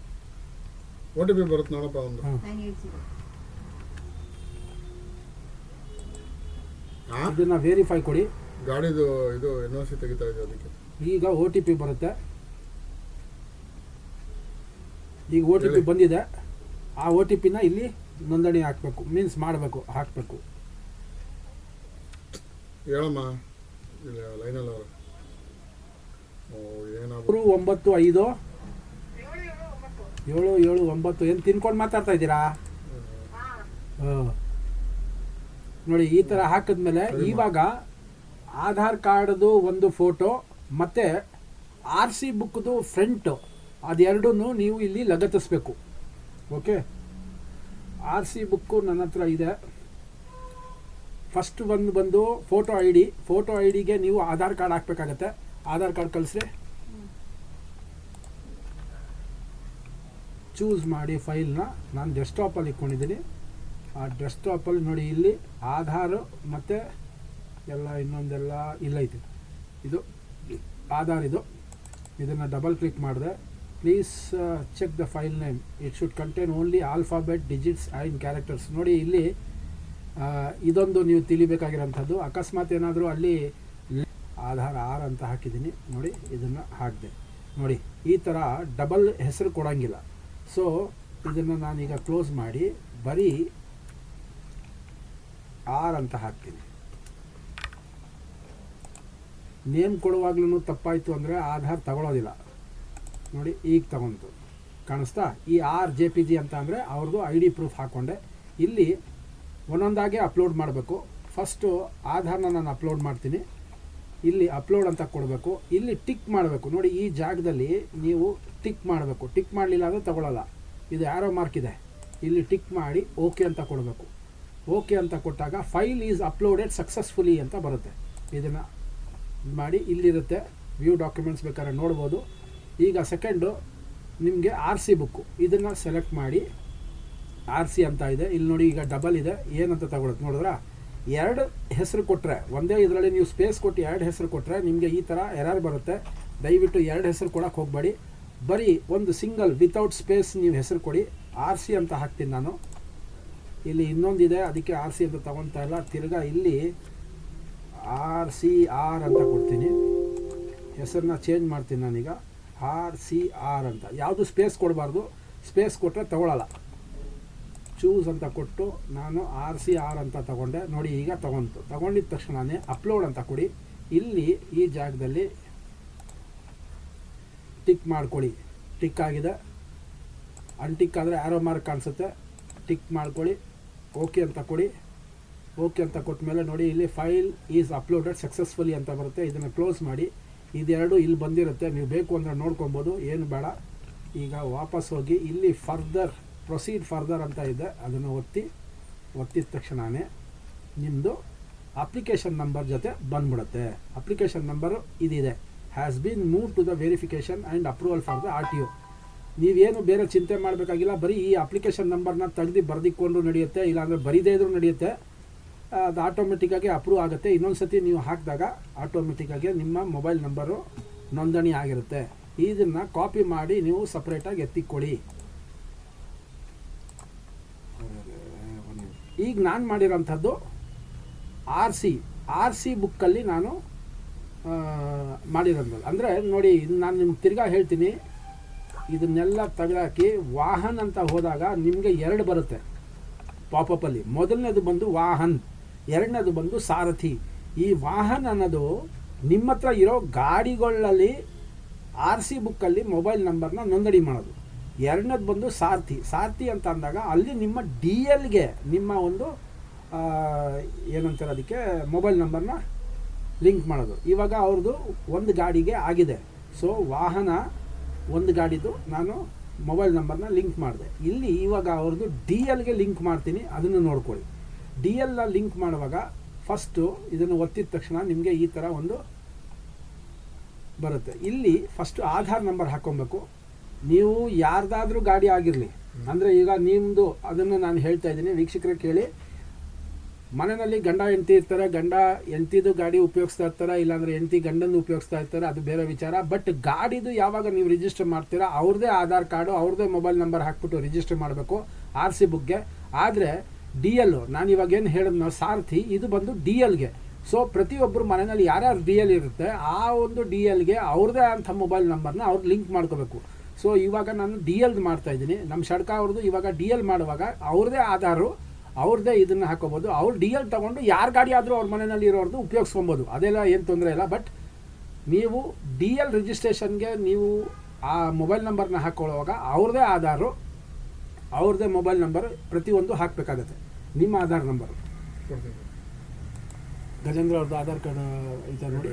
O T P ಬರುತ್ತೆ ನೋಡಪ್ಪ ಒಂದು ಹಾಂ ನೈನ್ ಏಟ್ ಜೀರೋ ಆ? ಇದನ್ನು ವೆರಿಫೈ ಕೊಡಿ. ಗಾಡಿದು ಇದು ಎನ್ ಓ ಸಿ ತೆಗಿತಾ ಇದೆ ಅದಕ್ಕೆ? ಈಗ ಒ ಟಿ ಪಿ ಬರುತ್ತೆ. ಈಗ ಒ ಟಿ ಪಿ ಬಂದಿದೆ. ಆ ಒ ಟಿ ಪಿನ ಇಲ್ಲಿ ನೋಂದಣಿ ಹಾಕಬೇಕು. ಮೀನ್ಸ್ ಮಾಡಬೇಕು ಹಾಕಬೇಕು. ಹೇಳಮ್ಮ. ಇಲ್ಲ ಲೈನಲ್ಲಿ ಅವರು ಮೂರು ಒಂಬತ್ತು ಐದು. ಏಳು ಏಳು ಒಂಬತ್ತು. ಏನು ತಿನ್ಕೊಂಡು ಮಾತಾಡ್ತಾ ಇದ್ದೀರಾ? ಹಾಂ ನೋಡಿ ಈ ಥರ ಹಾಕಿದ್ಮೇಲೆ ಇವಾಗ ಆಧಾರ್ ಕಾರ್ಡ್ದು ಒಂದು ಫೋಟೋ ಮತ್ತು ಆರ್ ಸಿ ಬುಕ್ದು ಫ್ರಂಟು ಅದೆರಡೂ ನೀವು ಇಲ್ಲಿ ಲಗತ್ತಿಸ್ಬೇಕು. ಓಕೆ? ಆರ್ ಸಿ ಬುಕ್ಕು ನನ್ನ ಹತ್ರ ಇದೆ. ಫಸ್ಟ್ ಒಂದು ಬಂದು photo I D photo I ಡಿಗೆ ನೀವು ಆಧಾರ್ ಕಾರ್ಡ್ ಹಾಕ್ಬೇಕಾಗತ್ತೆ. ಆಧಾರ್ ಕಾರ್ಡ್ ಕಳಿಸ್ರಿ. ಚೂಸ್ ಮಾಡಿ ಫೈಲ್ನ. ನಾನು ಡೆಸ್ಕ್ಟಾಪಲ್ಲಿ ಇಟ್ಕೊಂಡಿದ್ದೀನಿ. ಆ ಡೆಸ್ಕ್ಟಾಪಲ್ಲಿ ನೋಡಿ ಇಲ್ಲಿ ಆಧಾರ್ ಮತ್ತು ಎಲ್ಲ ಇನ್ನೊಂದೆಲ್ಲ ಇಲ್ಲೈತೆ ಇದು ಆಧಾರ್ ಇದು. ಇದನ್ನು ಡಬಲ್ ಕ್ಲಿಕ್ ಮಾಡಿದೆ. Please check the file name it should contain only alphabet digits and characters ನೋಡಿ ಇಲ್ಲಿ ಇದೊಂದು ನೀವು ತಿಳಿಬೇಕಾಗಿರೋಂಥದ್ದು. ಅಕಸ್ಮಾತ್ ಏನಾದರೂ ಅಲ್ಲಿ ಆಧಾರ್ ಆರ್ ಅಂತ ಹಾಕಿದ್ದೀನಿ. ನೋಡಿ, ಇದನ್ನು ಹಾಕಿದೆ. ನೋಡಿ, ಈ ಥರ ಡಬಲ್ ಹೆಸರು ಕೊಡೋಂಗಿಲ್ಲ. ಸೊ ಇದನ್ನು ನಾನೀಗ ಕ್ಲೋಸ್ ಮಾಡಿ, ಬರೀ ಆರ್ ಅಂತ ಹಾಕ್ತೀನಿ. ನೇಮ್ ಕೊಡುವಾಗ್ಲೂ ತಪ್ಪಾಯಿತು ಅಂದರೆ ಆಧಾರ್ ತಗೊಳ್ಳೋದಿಲ್ಲ ನೋಡಿ, ಈಗ ತಗೊಂತು. ಕಾಣಿಸ್ತಾ? ಈ ಆರ್ ಜೆ ಪಿ ಜಿ ಅಂತ ಅಂದರೆ ಅವ್ರದ್ದು ಐ ಡಿ ಪ್ರೂಫ್ ಹಾಕ್ಕೊಂಡೆ ಇಲ್ಲಿ ಒಂದೊಂದಾಗೆ ಅಪ್ಲೋಡ್ ಮಾಡಬೇಕು. ಫಸ್ಟು ಆಧಾರ್ನ ನಾನು ಅಪ್ಲೋಡ್ ಮಾಡ್ತೀನಿ. ಇಲ್ಲಿ ಅಪ್ಲೋಡ್ ಅಂತ ಕೊಡಬೇಕು. ಇಲ್ಲಿ ಟಿಕ್ ಮಾಡಬೇಕು. ನೋಡಿ, ಈ ಜಾಗದಲ್ಲಿ ನೀವು ಟಿಕ್ ಮಾಡಬೇಕು. ಟಿಕ್ ಮಾಡಲಿಲ್ಲ ಅಂದರೆ ತಗೊಳ್ಳಲ್ಲ ಇದು ಯಾರೋ ಮಾರ್ಕ್ ಇದೆ. ಇಲ್ಲಿ ಟಿಕ್ ಮಾಡಿ ಓಕೆ ಅಂತ ಕೊಡಬೇಕು. ಓಕೆ ಅಂತ ಕೊಟ್ಟಾಗ ಫೈಲ್ ಈಸ್ ಅಪ್ಲೋಡೆಡ್ ಸಕ್ಸಸ್ಫುಲಿ ಅಂತ ಬರುತ್ತೆ. ಇದನ್ನು ಮಾಡಿ ಇಲ್ಲಿರುತ್ತೆ. ವ್ಯೂ ಡಾಕ್ಯುಮೆಂಟ್ಸ್ ಬೇಕಾದ್ರೆ ನೋಡ್ಬೋದು. ಈಗ ಸೆಕೆಂಡು ನಿಮಗೆ ಆರ್ ಸಿ ಬುಕ್ಕು. ಇದನ್ನು ಸೆಲೆಕ್ಟ್ ಮಾಡಿ. ಆರ್ ಸಿ ಅಂತ ಇದೆ. ಇಲ್ಲಿ ನೋಡಿ ಈಗ ಡಬಲ್ ಇದೆ. ಏನಂತ ತಗೊಳುತ್ತೆ ನೋಡಿದ್ರಾ? ಎರಡು ಹೆಸರು ಕೊಟ್ಟರೆ ಒಂದೇ ಇದರಲ್ಲಿ ನೀವು ಸ್ಪೇಸ್ ಕೊಟ್ಟು ಎರಡು ಹೆಸರು ಕೊಟ್ಟರೆ ನಿಮಗೆ ಈ ಥರ ಎರರ್ ಬರುತ್ತೆ. ದಯವಿಟ್ಟು ಎರಡು ಹೆಸರು ಕೊಡೋಕ್ಕೆ ಹೋಗಬೇಡಿ. ಬರೀ ಒಂದು ಸಿಂಗಲ್ ವಿತೌಟ್ ಸ್ಪೇಸ್ ನೀವು ಹೆಸರು ಕೊಡಿ. ಆರ್ ಸಿ ಅಂತ ಹಾಕ್ತೀನಿ ನಾನು. ಇಲ್ಲಿ ಇನ್ನೊಂದಿದೆ, ಅದಕ್ಕೆ ಆರ್ ಸಿ ಅಂತ ತಗೊತಾ ಇಲ್ಲ. ತಿರ್ಗಾ ಇಲ್ಲಿ ಆರ್ ಸಿ ಆರ್ ಅಂತ ಕೊಡ್ತೀನಿ. ಹೆಸರನ್ನ ಚೇಂಜ್ ಮಾಡ್ತೀನಿ ನಾನೀಗ. ಆರ್ ಸಿ ಆರ್ ಅಂತ. ಯಾವುದು ಸ್ಪೇಸ್ ಕೊಡಬಾರ್ದು ಸ್ಪೇಸ್ ಕೊಟ್ಟರೆ ತಗೊಳ್ಳಲ್ಲ ಚೂಸ್ ಅಂತ ಕೊಟ್ಟು ನಾನು ಆರ್ ಸಿ ಆರ್ ಅಂತ ತಗೊಂಡೆ. ನೋಡಿ, ಈಗ ತಗೊಂತು. ತಗೊಂಡಿದ ತಕ್ಷಣನೇ ಅಪ್ಲೋಡ್ ಅಂತ ಕೊಡಿ. ಇಲ್ಲಿ ಈ ಜಾಗದಲ್ಲಿ ಟಿಕ್ ಮಾಡ್ಕೊಳ್ಳಿ. ಟಿಕ್ ಆಗಿದೆ. ಅನ್ಟಿಕ್ ಆದರೆ ಆರೋ ಮಾರ್ಕ್ ಕಾಣಿಸುತ್ತೆ. ಟಿಕ್ ಮಾಡ್ಕೊಳ್ಳಿ. ಓಕೆ ಅಂತ ಕೊಡಿ. ಓಕೆ ಅಂತ ಕೊಟ್ಟ ಮೇಲೆ ನೋಡಿ, ಇಲ್ಲಿ ಫೈಲ್ ಈಸ್ ಅಪ್ಲೋಡೆಡ್ ಸಕ್ಸಸ್ಫುಲಿ ಅಂತ ಬರುತ್ತೆ. ಇದನ್ನು ಕ್ಲೋಸ್ ಮಾಡಿ. ಇದೆರಡು ಇಲ್ಲಿ ಬಂದಿರುತ್ತೆ. ನೀವು ಬೇಕು ಅಂದರೆ ನೋಡ್ಕೊಬೋದು. ಏನು ಬೇಡ. ಈಗ ವಾಪಸ್ ಹೋಗಿ ಇಲ್ಲಿ ಫರ್ದರ್ ಪ್ರೊಸೀಡ್ ಫರ್ದರ್ ಅಂತ ಇದೆ. ಅದನ್ನು ಒತ್ತಿ. ಒತ್ತಿದ ತಕ್ಷಣವೇ ನಿಮ್ಮದು ಅಪ್ಲಿಕೇಶನ್ ನಂಬರ್ ಜೊತೆ ಬಂದ್ಬಿಡುತ್ತೆ. ಅಪ್ಲಿಕೇಶನ್ ನಂಬರು ಇದಿದೆ has been move to the verification and approval for the R T O ನೀವೇನು ಬೇರೆ ಚಿಂತೆ ಮಾಡಬೇಕಾಗಿಲ್ಲ. ಬರೀ ಈ ಅಪ್ಲಿಕೇಶನ್ ನಂಬರ್ನ ತೆಗೆದು ಬರೆದಿಕ್ಕೊಂಡು ನಡೆಯುತ್ತೆ, ಇಲ್ಲಾಂದರೆ ಬರೀದೇ ಇದ್ರೂ ನಡೆಯುತ್ತೆ. ಅದು ಆಟೋಮೆಟಿಕ್ಕಾಗಿ ಅಪ್ರೂವ್ ಆಗುತ್ತೆ. ಇನ್ನೊಂದು ಸತಿ ನೀವು ಹಾಕಿದಾಗ ಆಟೋಮೆಟಿಕ್ಕಾಗಿ ನಿಮ್ಮ ಮೊಬೈಲ್ ನಂಬರು ನೋಂದಣಿ ಆಗಿರುತ್ತೆ. ಇದನ್ನು ಕಾಪಿ ಮಾಡಿ ನೀವು ಸಪ್ರೇಟಾಗಿ ಎತ್ತಿಕೊಳ್ಳಿ. ಈಗ ನಾನು ಮಾಡಿರೋಂಥದ್ದು ಆರ್ ಸಿ ಆರ್ ಸಿ ಬುಕ್ಕಲ್ಲಿ ನಾನು ಮಾಡಿರೋದು ಅಂದರೆ ನೋಡಿ ನಾನು ನಿಮ್ಗೆ ತಿರ್ಗಾ ಹೇಳ್ತೀನಿ. ಇದನ್ನೆಲ್ಲ ತೆಗೆದಾಕಿ ವಾಹನ್ ಅಂತ ಹೋದಾಗ ನಿಮಗೆ ಎರಡು ಬರುತ್ತೆ ಪಾಪಪ್ಪಲ್ಲಿ. ಮೊದಲನೇದು ಬಂದು ವಾಹನ್, ಎರಡನೇದು ಬಂದು ಸಾರಥಿ. ಈ ವಾಹನ್ ಅನ್ನೋದು ನಿಮ್ಮ ಹತ್ರ ಇರೋ ಗಾಡಿಗಳಲ್ಲಿ, ಆರ್ ಸಿ ಬುಕ್ಕಲ್ಲಿ ಮೊಬೈಲ್ ನಂಬರ್ನ ನೋಂದಣಿ ಮಾಡೋದು. ಎರಡನೇದು ಬಂದು ಸಾರಥಿ. ಸಾರಥಿ ಅಂತ ಅಂದಾಗ ಅಲ್ಲಿ ನಿಮ್ಮ ಡಿ ಎಲ್ಗೆ ನಿಮ್ಮ ಒಂದು ಏನಂತಾರೆ ಅದಕ್ಕೆ, ಮೊಬೈಲ್ ನಂಬರ್ನ ಲಿಂಕ್ ಮಾಡೋದು. ಇವಾಗ ಅವ್ರದ್ದು ಒಂದು ಗಾಡಿಗೆ ಆಗಿದೆ. ಸೊ ವಾಹನ ಒಂದು ಗಾಡಿದು ನಾನು ಮೊಬೈಲ್ ನಂಬರ್ನ ಲಿಂಕ್ ಮಾಡಿದೆ. ಇಲ್ಲಿ ಇವಾಗ ಅವ್ರದ್ದು ಡಿ ಎಲ್ಗೆ ಲಿಂಕ್ ಮಾಡ್ತೀನಿ, ಅದನ್ನು ನೋಡ್ಕೊಳ್ಳಿ. ಡಿ ಎಲ್ನ ಲಿಂಕ್ ಮಾಡುವಾಗ ಫಸ್ಟು ಇದನ್ನು ಒತ್ತಿದ ತಕ್ಷಣ ನಿಮಗೆ ಈ ಥರ ಒಂದು ಬರುತ್ತೆ. ಇಲ್ಲಿ ಫಸ್ಟು ಆಧಾರ್ ನಂಬರ್ ಹಾಕ್ಕೊಬೇಕು ನೀವು ಯಾರ್ದಾದ್ರೂ ಗಾಡಿ ಆಗಿರಲಿ, ಅಂದರೆ ಈಗ ನಿಮ್ಮದು ಅದನ್ನು ನಾನು ಹೇಳ್ತಾ ಇದ್ದೀನಿ, ವೀಕ್ಷಕರೇ ಕೇಳಿ. ಮನೆಯಲ್ಲಿ ಗಂಡ ಹೆಂಡತಿ ಇರ್ತಾರೆ, ಗಂಡ ಹೆಂಡತಿದು ಗಾಡಿ ಉಪಯೋಗಿಸ್ತಾ ಇರ್ತಾರೆ, ಇಲ್ಲಾಂದ್ರೆ ಹೆಂಡತಿ ಗಂಡನ ಉಪಯೋಗಿಸ್ತಾ ಇರ್ತಾರೆ, ಅದು ಬೇರೆ ವಿಚಾರ. ಬಟ್ ಗಾಡಿದು ಯಾವಾಗ ನೀವು ರಿಜಿಸ್ಟರ್ ಮಾಡ್ತೀರಾ, ಅವ್ರದ್ದೇ ಆಧಾರ್ ಕಾರ್ಡು, ಅವ್ರದ್ದೇ ಮೊಬೈಲ್ ನಂಬರ್ ಹಾಕ್ಬಿಟ್ಟು ರಿಜಿಸ್ಟರ್ ಮಾಡಬೇಕು ಆರ್ ಸಿ ಬುಕ್ಗೆ ಆದರೆ ಡಿ ಎಲ್ ನಾನು ಇವಾಗ ಏನು ಹೇಳಿದ್ನೋ ಸಾರಥಿ, ಇದು ಬಂದು ಡಿ ಎಲ್ಗೆ ಸೊ ಪ್ರತಿಯೊಬ್ಬರು ಮನೆಯಲ್ಲಿ ಯಾರ್ಯಾರು ಡಿ ಎಲ್ ಇರುತ್ತೆ, ಆ ಒಂದು ಡಿ ಎಲ್ಗೆ ಅವ್ರದ್ದೇ ಅಂಥ ಮೊಬೈಲ್ ನಂಬರ್ನ ಅವ್ರು ಲಿಂಕ್ ಮಾಡ್ಕೋಬೇಕು. ಸೊ ಇವಾಗ ನಾನು ಡಿ ಎಲ್ದು ಮಾಡ್ತಾ ಇದ್ದೀನಿ. ನಮ್ಮ ಶಡ್ಕ ಅವ್ರದ್ದು ಇವಾಗ ಡಿ ಎಲ್ ಮಾಡುವಾಗ ಅವ್ರದ್ದೇ ಆಧಾರು ಅವ್ರದ್ದೇ ಇದನ್ನು ಹಾಕೋಬೋದು. ಅವ್ರು ಡಿ ಎಲ್ ತಗೊಂಡು ಯಾರ ಗಾಡಿ ಆದರೂ ಅವ್ರ ಮನೆಯಲ್ಲಿ ಇರೋರ್ದು ಉಪಯೋಗಿಸ್ಕೊಬೋದು. ಅದೆಲ್ಲ ಏನು ತೊಂದರೆ ಇಲ್ಲ. ಬಟ್ ನೀವು ಡಿ ಎಲ್ ರಿಜಿಸ್ಟ್ರೇಷನ್ಗೆ ನೀವು ಆ ಮೊಬೈಲ್ ನಂಬರ್ನ ಹಾಕ್ಕೊಳ್ಳುವಾಗ ಅವ್ರದ್ದೇ ಆಧಾರು ಅವ್ರದ್ದೇ ಮೊಬೈಲ್ ನಂಬರ್ ಪ್ರತಿಯೊಂದು ಹಾಕಬೇಕಾಗತ್ತೆ. ನಿಮ್ಮ ಆಧಾರ್ ನಂಬರ್ ಗಜೇಂದ್ರ ಅವ್ರದ್ದು ಆಧಾರ್ ಕಾರ್ಡ್ ಐತೆ ನೋಡಿ.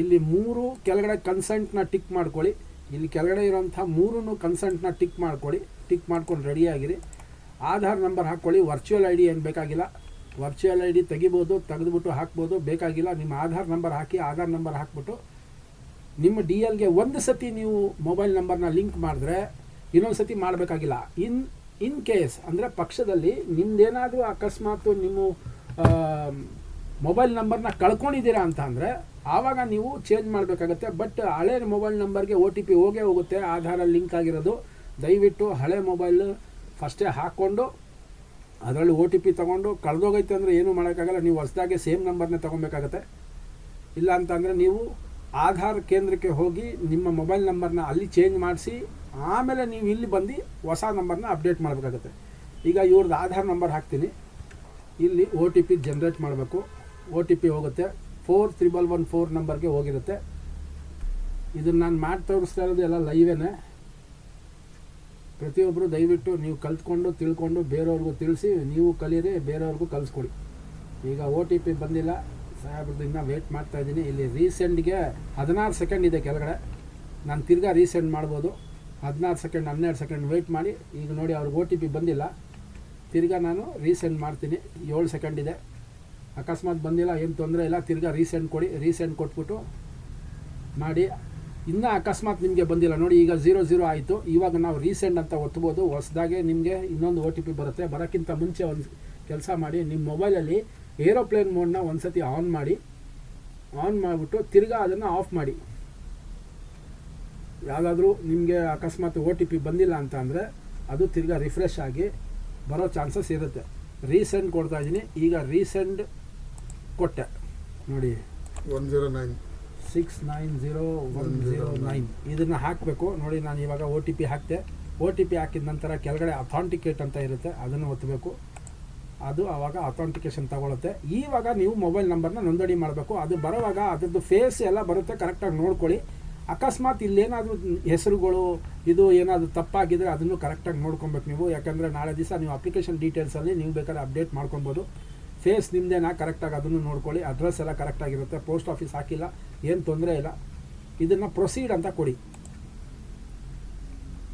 ಇಲ್ಲಿ ಮೂರು ಕೆಳಗಡೆ ಕನ್ಸೆಂಟ್ನ ಟಿಕ್ ಮಾಡ್ಕೊಳ್ಳಿ. ಇಲ್ಲಿ ಕೆಳಗಡೆ ಇರೋಂಥ ಮೂರನ್ನು ಕನ್ಸೆಂಟ್ನ ಟಿಕ್ ಮಾಡ್ಕೊಳ್ಳಿ. ಟಿಕ್ ಮಾಡ್ಕೊಂಡು ರೆಡಿಯಾಗಿರಿ ಆಧಾರ್ ನಂಬರ್ ಹಾಕ್ಕೊಳ್ಳಿ ವರ್ಚುವಲ್ ಐ ಡಿ ಏನು ಬೇಕಾಗಿಲ್ಲ. ವರ್ಚುವಲ್ ಐ ಡಿ ತೆಗಿಬೋದು, ತೆಗೆದುಬಿಟ್ಟು ಹಾಕ್ಬೋದು, ಬೇಕಾಗಿಲ್ಲ. ನಿಮ್ಮ ಆಧಾರ್ ನಂಬರ್ ಹಾಕಿ, ಆಧಾರ್ ನಂಬರ್ ಹಾಕ್ಬಿಟ್ಟು ನಿಮ್ಮ ಡಿ ಎಲ್ಗೆ ಒಂದು ಸತಿ ನೀವು ಮೊಬೈಲ್ ನಂಬರ್ನ ಲಿಂಕ್ ಮಾಡಿದ್ರೆ ಇನ್ನೊಂದು ಸತಿ ಮಾಡಬೇಕಾಗಿಲ್ಲ. ಇನ್ ಇನ್ ಕೇಸ್ ಅಂದರೆ ಪಕ್ಷದಲ್ಲಿ ನಿಮ್ಮದೇನಾದರೂ ಅಕಸ್ಮಾತ್ ನಿಮ್ಮ ಮೊಬೈಲ್ ನಂಬರ್ನ ಕಳ್ಕೊಂಡಿದ್ದೀರಾ ಅಂತ ಅಂದರೆ ಆವಾಗ ನೀವು ಚೇಂಜ್ ಮಾಡಬೇಕಾಗತ್ತೆ. ಬಟ್ ಹಳೆ ಮೊಬೈಲ್ ನಂಬರ್ಗೆ ಒ ಟಿ ಪಿ ಹೋಗೇ ಹೋಗುತ್ತೆ. ಆಧಾರಲ್ಲಿ ಲಿಂಕ್ ಆಗಿರೋದು. ದಯವಿಟ್ಟು ಹಳೆ ಮೊಬೈಲ್ ಫಸ್ಟೇ ಹಾಕ್ಕೊಂಡು ಅದರಲ್ಲಿ ಓ ಟಿ ಪಿ ತೊಗೊಂಡು ಕಳೆದೋಗೈತೆ ಅಂದರೆ ಏನೂ ಮಾಡೋಕ್ಕಾಗಲ್ಲ, ನೀವು ಹೊಸದಾಗೆ ಸೇಮ್ ನಂಬರ್ನೇ ತೊಗೊಬೇಕಾಗತ್ತೆ. ಇಲ್ಲ ಅಂತಂದರೆ ನೀವು ಆಧಾರ್ ಕೇಂದ್ರಕ್ಕೆ ಹೋಗಿ ನಿಮ್ಮ ಮೊಬೈಲ್ ನಂಬರ್ನ ಅಲ್ಲಿ ಚೇಂಜ್ ಮಾಡಿಸಿ, ಆಮೇಲೆ ನೀವು ಇಲ್ಲಿ ಬಂದು ಹೊಸ ನಂಬರ್ನ ಅಪ್ಡೇಟ್ ಮಾಡಬೇಕಾಗತ್ತೆ. ಈಗ ಇವ್ರದ್ದು ಆಧಾರ್ ನಂಬರ್ ಹಾಕ್ತೀನಿ. ಇಲ್ಲಿ ಒ ಟಿ ಪಿ ಜನ್ರೇಟ್ ಮಾಡಬೇಕು. ಓ ಟಿ ಪಿ ಹೋಗುತ್ತೆ. ಫೋರ್ ತ್ರಿಬಲ್ ಒನ್ ಫೋರ್ ನಂಬರ್ಗೆ ಹೋಗಿರುತ್ತೆ. ಇದನ್ನು ನಾನು ಮಾಡಿ ತೋರಿಸ್ತಾ ಇರೋದು ಎಲ್ಲ ಲೈವೇನೆ ಪ್ರತಿಯೊಬ್ಬರು ದಯವಿಟ್ಟು ನೀವು ಕಲ್ತ್ಕೊಂಡು, ತಿಳ್ಕೊಂಡು, ಬೇರೆಯವ್ರಿಗೂ ತಿಳಿಸಿ, ನೀವು ಕಲೀರಿ ಬೇರೆಯವ್ರಿಗೂ ಕಲಿಸ್ಕೊಡಿ. ಈಗ ಒ ಟಿ ಪಿ ಬಂದಿಲ್ಲ. ಸಾಹೇಬ್ರದ್ದು ಇನ್ನೂ ವೇಟ್ ಮಾಡ್ತಾ ಇದ್ದೀನಿ. ಇಲ್ಲಿ ರೀಸೆಂಟ್ಗೆ ಹದಿನಾರು ಸೆಕೆಂಡ್ ಇದೆ ಕೆಳಗಡೆ. ನಾನು ತಿರ್ಗಾ ರೀಸೆಂಡ್ ಮಾಡ್ಬೋದು. ಹದಿನಾರು ಸೆಕೆಂಡ್ ಹನ್ನೆರಡು ಸೆಕೆಂಡ್ ವೆಯ್ಟ್ ಮಾಡಿ. ಈಗ ನೋಡಿ ಅವ್ರಿಗೆ ಒ ಟಿ ಪಿ ಬಂದಿಲ್ಲ. ತಿರ್ಗಾ ನಾನು ರೀಸೆಂಡ್ ಮಾಡ್ತೀನಿ. ಏಳು ಸೆಕೆಂಡ್ ಇದೆ. ಅಕಸ್ಮಾತ್ ಬಂದಿಲ್ಲ, ಏನು ತೊಂದರೆ ಇಲ್ಲ. ತಿರ್ಗಾ ರೀಸೆಂಟ್ ಕೊಡಿ. ರೀಸೆಂಟ್ ಕೊಟ್ಬಿಟ್ಟು ಮಾಡಿ. ಇನ್ನೂ ಅಕಸ್ಮಾತ್ ನಿಮಗೆ ಬಂದಿಲ್ಲ. ನೋಡಿ, ಈಗ ಝೀರೋ ಝೀರೋ ಆಯಿತು. ಇವಾಗ ನಾವು ರೀಸೆಂಟ್ ಅಂತ ಒತ್ಬೋದು. ಹೊಸದಾಗೆ ನಿಮಗೆ ಇನ್ನೊಂದು ಒ ಟಿ ಪಿ ಬರುತ್ತೆ. ಬರೋಕ್ಕಿಂತ ಮುಂಚೆ ಒಂದು ಕೆಲಸ ಮಾಡಿ. ನಿಮ್ಮ ಮೊಬೈಲಲ್ಲಿ ಏರೋಪ್ಲೇನ್ ಮೋಡ್ನ ಒಂದು ಸತಿ ಆನ್ ಮಾಡಿ. ಆನ್ ಮಾಡಿಬಿಟ್ಟು ತಿರ್ಗಾ ಅದನ್ನು ಆಫ್ ಮಾಡಿ. ಯಾವುದಾದ್ರೂ ನಿಮಗೆ ಅಕಸ್ಮಾತ್ ಒ ಟಿ ಪಿ ಬಂದಿಲ್ಲ ಅಂತ ಅಂದರೆ ಅದು ತಿರ್ಗಾ ರಿಫ್ರೆಶ್ ಆಗಿ ಬರೋ ಚಾನ್ಸಸ್ ಇರುತ್ತೆ. ರೀಸೆಂಟ್ ಕೊಡ್ತಾ ಇದ್ದೀನಿ. ಈಗ ರೀಸೆಂಟ್ ಕೊಟ್ಟೆ. ನೋಡಿ. One zero nine six nine zero one zero nine ಇದನ್ನು ಹಾಕಬೇಕು. ನೋಡಿ, ನಾನು ಇವಾಗ ಒ ಟಿ ಪಿ ಹಾಕ್ತೆ. ಒ ಟಿ ಪಿ ಹಾಕಿದ ನಂತರ ಕೆಳಗಡೆ ಅಥಾಂಟಿಕೇಟ್ ಅಂತ ಇರುತ್ತೆ. ಅದನ್ನು ಒತ್ತಬೇಕು ಅದು ಆವಾಗ ಅಥಾಂಟಿಕೇಶನ್ ತಗೊಳುತ್ತೆ. ಈವಾಗ ನೀವು ಮೊಬೈಲ್ ನಂಬರ್ನ ನೋಂದಣಿ ಮಾಡಬೇಕು. ಅದು ಬರೋವಾಗ ಅದರದ್ದು ಫೇಸ್ ಎಲ್ಲ ಬರುತ್ತೆ. ಕರೆಕ್ಟಾಗಿ ನೋಡ್ಕೊಳ್ಳಿ. ಅಕಸ್ಮಾತ್ ಇಲ್ಲೇನಾದರೂ ಹೆಸರುಗಳು, ಇದು ಏನಾದರೂ ತಪ್ಪಾಗಿದ್ರೆ ಅದನ್ನು ಕರೆಕ್ಟಾಗಿ ನೋಡ್ಕೊಬೇಕು ನೀವು. ಯಾಕಂದರೆ ನಾಳೆ ದಿವಸ ನೀವು ಅಪ್ಲಿಕೇಶನ್ ಡೀಟೇಲ್ಸಲ್ಲಿ ನೀವು ಬೇಕಾದ್ರೆ ಅಪ್ಡೇಟ್ ಮಾಡ್ಕೊಬೋದು. ಫೇಸ್ ನಿಮ್ಮದೇನಾ ಕರೆಕ್ಟಾಗಿ ಅದನ್ನು ನೋಡ್ಕೊಳ್ಳಿ. ಅಡ್ರೆಸ್ ಎಲ್ಲ ಕರೆಕ್ಟಾಗಿರುತ್ತೆ ಪೋಸ್ಟ್ ಆಫೀಸ್ ಹಾಕಿಲ್ಲ. ಏನು ತೊಂದರೆ ಇಲ್ಲ. ಇದನ್ನು ಪ್ರೊಸೀಡ್ ಅಂತ ಕೊಡಿ.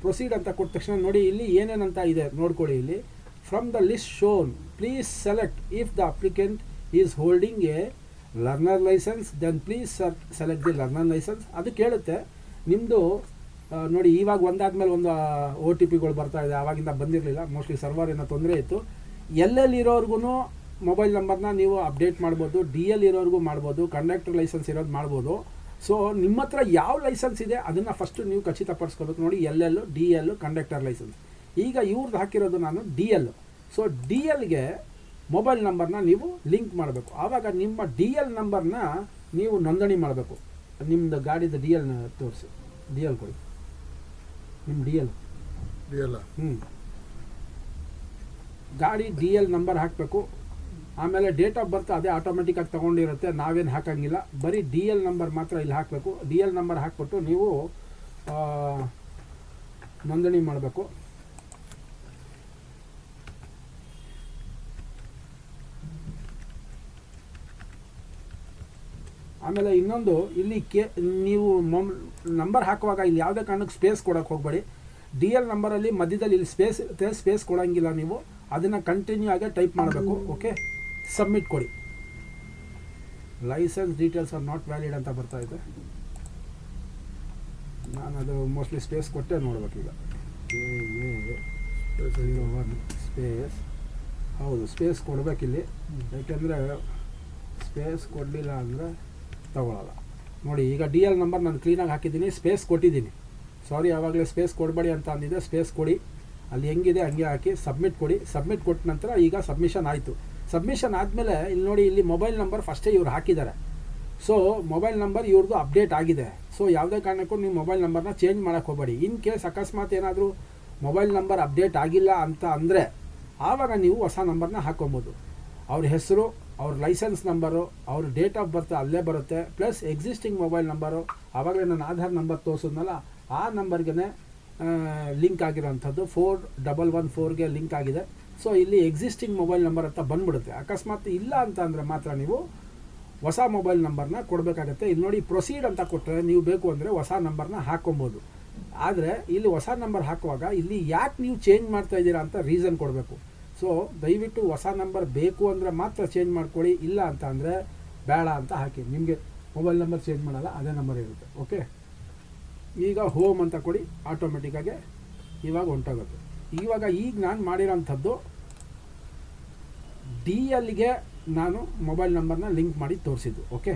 ಪ್ರೊಸೀಡ್ ಅಂತ ಕೊಟ್ಟ ತಕ್ಷಣ ನೋಡಿ ಇಲ್ಲಿ ಏನೇನಂತ ಇದೆ ನೋಡ್ಕೊಳ್ಳಿ ಇಲ್ಲಿ. From the list shown please select if the applicant is holding a learner licence then please select the learner licence ಅದು ಕೇಳುತ್ತೆ. ನಿಮ್ಮದು ನೋಡಿ ಇವಾಗ ಒಂದಾದ್ಮೇಲೆ ಒಂದು ಓ ಟಿ ಪಿಗಳು ಬರ್ತಾ ಇದೆ. ಆವಾಗಿಂದ ಬಂದಿರಲಿಲ್ಲ. ಮೋಸ್ಟ್ಲಿ ಸರ್ವರ್ ಏನೋ ತೊಂದರೆ ಇತ್ತು. ಎಲ್ಲೆಲ್ಲಿ ಇರೋರ್ಗು ಮೊಬೈಲ್ ನಂಬರ್ನ ನೀವು ಅಪ್ಡೇಟ್ ಮಾಡ್ಬೋದು ಡಿ ಎಲ್ ಇರೋರಿಗೂ ಮಾಡ್ಬೋದು ಕಂಡಕ್ಟರ್ ಲೈಸೆನ್ಸ್ ಇರೋದು ಮಾಡ್ಬೋದು. ಸೊ ನಿಮ್ಮ ಹತ್ರ ಯಾವ ಲೈಸೆನ್ಸ್ ಇದೆ ಅದನ್ನು ಫಸ್ಟು ನೀವು ಖಚಿತಪಡಿಸ್ಕೋಬೇಕು. ನೋಡಿ ಎಲ್ಲೆಲ್ಲು ಡಿ ಎಲ್ಲು ಕಂಡಕ್ಟರ್ ಲೈಸೆನ್ಸ್ ಈಗ ಇವ್ರದ್ದು ಹಾಕಿರೋದು ನಾನು ಡಿ ಎಲ್ ಸೊ ಡಿ ಎಲ್ಗೆ ಮೊಬೈಲ್ ನಂಬರ್ನ ನೀವು ಲಿಂಕ್ ಮಾಡಬೇಕು. ಆವಾಗ ನಿಮ್ಮ ಡಿ ಎಲ್ ನಂಬರ್ನ ನೀವು ನೋಂದಣಿ ಮಾಡಬೇಕು. ನಿಮ್ಮದು ಗಾಡಿದ ಡಿ ಎಲ್ನ ತೋರಿಸಿ. ಡಿ ಎಲ್ ಕೊಡಿ. ನಿಮ್ಮ ಡಿ ಎಲ್ ಡಿ ಎಲ್ ಹ್ಞೂ ಗಾಡಿ ಡಿ ಎಲ್ ನಂಬರ್ ಹಾಕಬೇಕು. ಆಮೇಲೆ ಡೇಟ್ ಆಫ್ ಬರ್ತ್ ಅದೇ ಆಟೋಮೆಟಿಕ್ಕಾಗಿ ತೊಗೊಂಡಿರುತ್ತೆ, ನಾವೇನು ಹಾಕಂಗಿಲ್ಲ. ಬರೀ ಡಿ ಎಲ್ ನಂಬರ್ ಮಾತ್ರ ಇಲ್ಲಿ ಹಾಕಬೇಕು. ಡಿ ಎಲ್ ನಂಬರ್ ಹಾಕ್ಬಿಟ್ಟು ನೀವು ನೋಂದಣಿ ಮಾಡಬೇಕು. ಆಮೇಲೆ ಇನ್ನೊಂದು, ಇಲ್ಲಿ ಕೆ, ನೀವು ನಂಬರ್ ಹಾಕುವಾಗ ಇಲ್ಲಿ ಯಾವುದೇ ಕಾರಣಕ್ಕೆ ಸ್ಪೇಸ್ ಕೊಡೋಕೆ ಹೋಗಬೇಡಿ. ಡಿ ಎಲ್ ನಂಬರಲ್ಲಿ ಮಧ್ಯದಲ್ಲಿ ಇಲ್ಲಿ ಸ್ಪೇಸ್ ಇರುತ್ತೆ ಸ್ಪೇಸ್ ಕೊಡೋಂಗಿಲ್ಲ ನೀವು. ಅದನ್ನು ಕಂಟಿನ್ಯೂ ಆಗಿ ಟೈಪ್ ಮಾಡಬೇಕು ಓಕೆ ಸಬ್ಮಿಟ್ ಕೊಡಿ. Licence details are not valid ಅಂತ ಬರ್ತಾ ಇದೆ. ನಾನು ಅದು ಮೋಸ್ಟ್ಲಿ ಸ್ಪೇಸ್ ಕೊಟ್ಟೆ ನೋಡ್ಬೇಕೀಗ ಒನ್ ಸ್ಪೇಸ್ ಹೌದು ಸ್ಪೇಸ್ ಕೊಡಬೇಕಿಲ್ಲಿ ಯಾಕೆಂದರೆ ಸ್ಪೇಸ್ ಕೊಡಲಿಲ್ಲ ಅಂದರೆ ತಗೊಳ್ಳಲ್ಲ ನೋಡಿ, ಈಗ ಡಿ ಎಲ್ ನಂಬರ್ ನಾನು ಕ್ಲೀನಾಗಿ ಹಾಕಿದ್ದೀನಿ ಸ್ಪೇಸ್ ಕೊಟ್ಟಿದ್ದೀನಿ. ಸಾರಿ ಯಾವಾಗಲೇ ಸ್ಪೇಸ್ ಕೊಡಬೇಡಿ ಅಂತ ಅಂದಿದ್ದೆ ಸ್ಪೇಸ್ ಕೊಡಿ. ಅಲ್ಲಿ ಹೆಂಗಿದೆ, ಹಂಗೆ ಹಾಕಿ ಸಬ್ಮಿಟ್ ಕೊಡಿ. ಸಬ್ಮಿಟ್ ಕೊಟ್ಟ ನಂತರ ಈಗ ಸಬ್ಮಿಷನ್ ಆಯಿತು. ಸಬ್ಮಿಷನ್ ಆದಮೇಲೆ ಇಲ್ಲಿ ನೋಡಿ, ಇಲ್ಲಿ ಮೊಬೈಲ್ ನಂಬರ್ ಫಸ್ಟೇ ಇವ್ರು ಹಾಕಿದ್ದಾರೆ. ಸೊ ಮೊಬೈಲ್ ನಂಬರ್ ಇವ್ರದ್ದು ಅಪ್ಡೇಟ್ ಆಗಿದೆ. ಸೊ ಯಾವುದೇ ಕಾರಣಕ್ಕೂ ನೀವು ಮೊಬೈಲ್ ನಂಬರ್ನ ಚೇಂಜ್ ಮಾಡೋಕ್ಕೆ ಹೋಗಬೇಡಿ. ಇನ್ ಕೇಸ್ ಅಕಸ್ಮಾತ್ ಏನಾದರೂ ಮೊಬೈಲ್ ನಂಬರ್ ಅಪ್ಡೇಟ್ ಆಗಿಲ್ಲ ಅಂತ ಅಂದರೆ, ಆವಾಗ ನೀವು ಹೊಸ ನಂಬರ್ನ ಹಾಕ್ಕೊಬೋದು ಅವ್ರ ಹೆಸರು, ಅವ್ರ ಲೈಸೆನ್ಸ್ ನಂಬರು ಅವ್ರ ಡೇಟ್ ಆಫ್ ಬರ್ತ್ ಅಲ್ಲೇ ಬರುತ್ತೆ. ಪ್ಲಸ್ ಎಕ್ಸಿಸ್ಟಿಂಗ್ ಮೊಬೈಲ್ ನಂಬರು ಆವಾಗಲೇ ನಾನು ಆಧಾರ್ ನಂಬರ್ ತೋರಿಸಿದ್ನಲ್ಲ, ಆ ನಂಬರ್ಗೆ ಲಿಂಕ್ ಆಗಿರೋಂಥದ್ದು. ಫೋರ್ ಡಬಲ್ ಒನ್ ಫೋರ್ಗೆ ಲಿಂಕ್ ಆಗಿದೆ. ಸೊ ಇಲ್ಲಿ ಎಕ್ಸಿಸ್ಟಿಂಗ್ ಮೊಬೈಲ್ ನಂಬರ್ ಅಂತ ಬಂದ್ಬಿಡುತ್ತೆ. ಅಕಸ್ಮಾತ್ ಇಲ್ಲ ಅಂತ ಅಂದರೆ ಮಾತ್ರ ನೀವು ಹೊಸ ಮೊಬೈಲ್ ನಂಬರ್ನ ಕೊಡಬೇಕಾಗತ್ತೆ. ಇಲ್ಲಿ ನೋಡಿ ಪ್ರೊಸೀಡ್ ಅಂತ ಕೊಟ್ಟರೆ ನೀವು ಬೇಕು ಅಂದರೆ ಹೊಸ ನಂಬರ್ನ ಹಾಕ್ಕೊಬೋದು ಆದರೆ ಇಲ್ಲಿ ಹೊಸ ನಂಬರ್ ಹಾಕುವಾಗ ಇಲ್ಲಿ ಯಾಕೆ ನೀವು ಚೇಂಜ್ ಮಾಡ್ತಾ ಇದ್ದೀರಾ ಅಂತ ರೀಸನ್ ಕೊಡಬೇಕು. ಸೊ ದಯವಿಟ್ಟು ಹೊಸ ನಂಬರ್ ಬೇಕು ಅಂದರೆ ಮಾತ್ರ ಚೇಂಜ್ ಮಾಡ್ಕೊಳ್ಳಿ. ಇಲ್ಲ ಅಂತ ಅಂದರೆ ಬೇಡ ಅಂತ ಹಾಕಿ. ನಿಮಗೆ ಮೊಬೈಲ್ ನಂಬರ್ ಚೇಂಜ್ ಮಾಡಲ್ಲ, ಅದೇ ನಂಬರ್ ಇರುತ್ತೆ. ಓಕೆ ಈಗ ಹೋಮ್ ಅಂತ ಕೊಡಿ ಆಟೋಮೆಟಿಕ್ಕಾಗಿ ಇವಾಗ ಹೊಂಟೋಗುತ್ತೆ ಇವಾಗ ಈಗ ನಾನು ಮಾಡಿರೋಂಥದ್ದು ಡಿ ಎಲ್ಗೆ ನಾನು ಮೊಬೈಲ್ ನಂಬರ್ನ ಲಿಂಕ್ ಮಾಡಿ ತೋರಿಸಿದ್ದು ಓಕೆ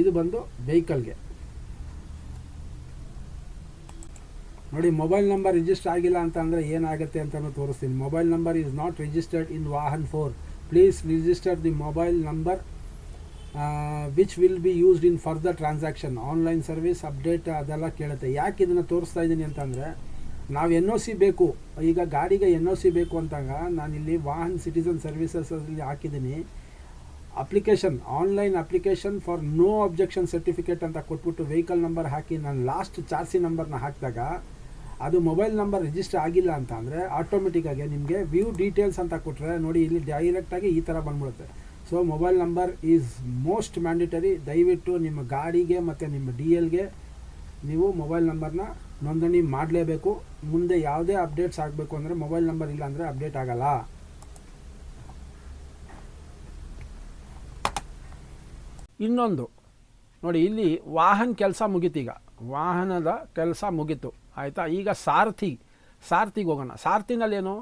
ಇದು ಬಂದು ವೆಹಿಕಲ್ಗೆ ನೋಡಿ ಮೊಬೈಲ್ ನಂಬರ್ ರಿಜಿಸ್ಟರ್ ಆಗಿಲ್ಲ ಅಂತ ಅಂದರೆ ಏನಾಗುತ್ತೆ ಅಂತಲೂ ತೋರಿಸ್ತೀನಿ. Mobile number is not registered in Vahan for please register the mobile number which will be used in further transaction online service update ಅದೆಲ್ಲ ಕೇಳುತ್ತೆ. ಯಾಕೆ ಇದನ್ನು ತೋರಿಸ್ತಾ ಇದ್ದೀನಿ ಅಂತಂದರೆ ನಾವು ಎನ್ ಒ ಸಿ ಬೇಕು. ಈಗ ಗಾಡಿಗೆ ಎನ್ ಒ ಸಿ ಬೇಕು ಅಂತಾಗ ನಾನಿಲ್ಲಿ ವಾಹನ್ ಸಿಟಿಸನ್ ಸರ್ವಿಸಸಲ್ಲಿ ಹಾಕಿದ್ದೀನಿ. Application online application for no objection certificate ಅಂತ ಕೊಟ್ಬಿಟ್ಟು ವೆಹಿಕಲ್ ನಂಬರ್ ಹಾಕಿ ನಾನು ಲಾಸ್ಟ್ ಚಾರ್ಸಿ ನಂಬರ್ನ ಹಾಕಿದಾಗ ಅದು ಮೊಬೈಲ್ ನಂಬರ್ ರಿಜಿಸ್ಟರ್ ಆಗಿಲ್ಲ ಅಂತ ಅಂದರೆ ಆಟೋಮೆಟಿಕ್ಕಾಗಿ ನಿಮಗೆ ವ್ಯೂ ಡೀಟೇಲ್ಸ್ ಅಂತ ಕೊಟ್ಟರೆ ನೋಡಿ ಇಲ್ಲಿ ಡೈರೆಕ್ಟಾಗಿ ಈ ಥರ ಬಂದ್ಬಿಡುತ್ತೆ. So mobile number is most mandatory ದಯವಿಟ್ಟು ನಿಮ್ಮ ಗಾಡಿಗೆ ಮತ್ತು ನಿಮ್ಮ ಡಿ ಎಲ್ಗೆ ನೀವು ಮೊಬೈಲ್ ನಂಬರ್ನ ನೋಂದಣಿ ಮಾಡಲೇಬೇಕು. ಮುಂದೆ ಯಾವುದೇ ಅಪ್ಡೇಟ್ಸ್ ಆಗಬೇಕು ಅಂದರೆ ಮೊಬೈಲ್ ನಂಬರ್ ಇಲ್ಲ ಅಂದರೆ ಅಪ್ಡೇಟ್ ಆಗಲ್ಲ. ಇನ್ನೊಂದು. ನೋಡಿ, ಇಲ್ಲಿ ವಾಹನ ಕೆಲಸ ಮುಗೀತೀಗ ವಾಹನದ ಕೆಲಸ ಮುಗೀತು. ಆಯಿತಾ? ಈಗ ಸಾರಥಿ, ಸಾರಥಿಗೆ ಹೋಗೋಣ. ಸಾರಥಿನಲ್ಲೇನು?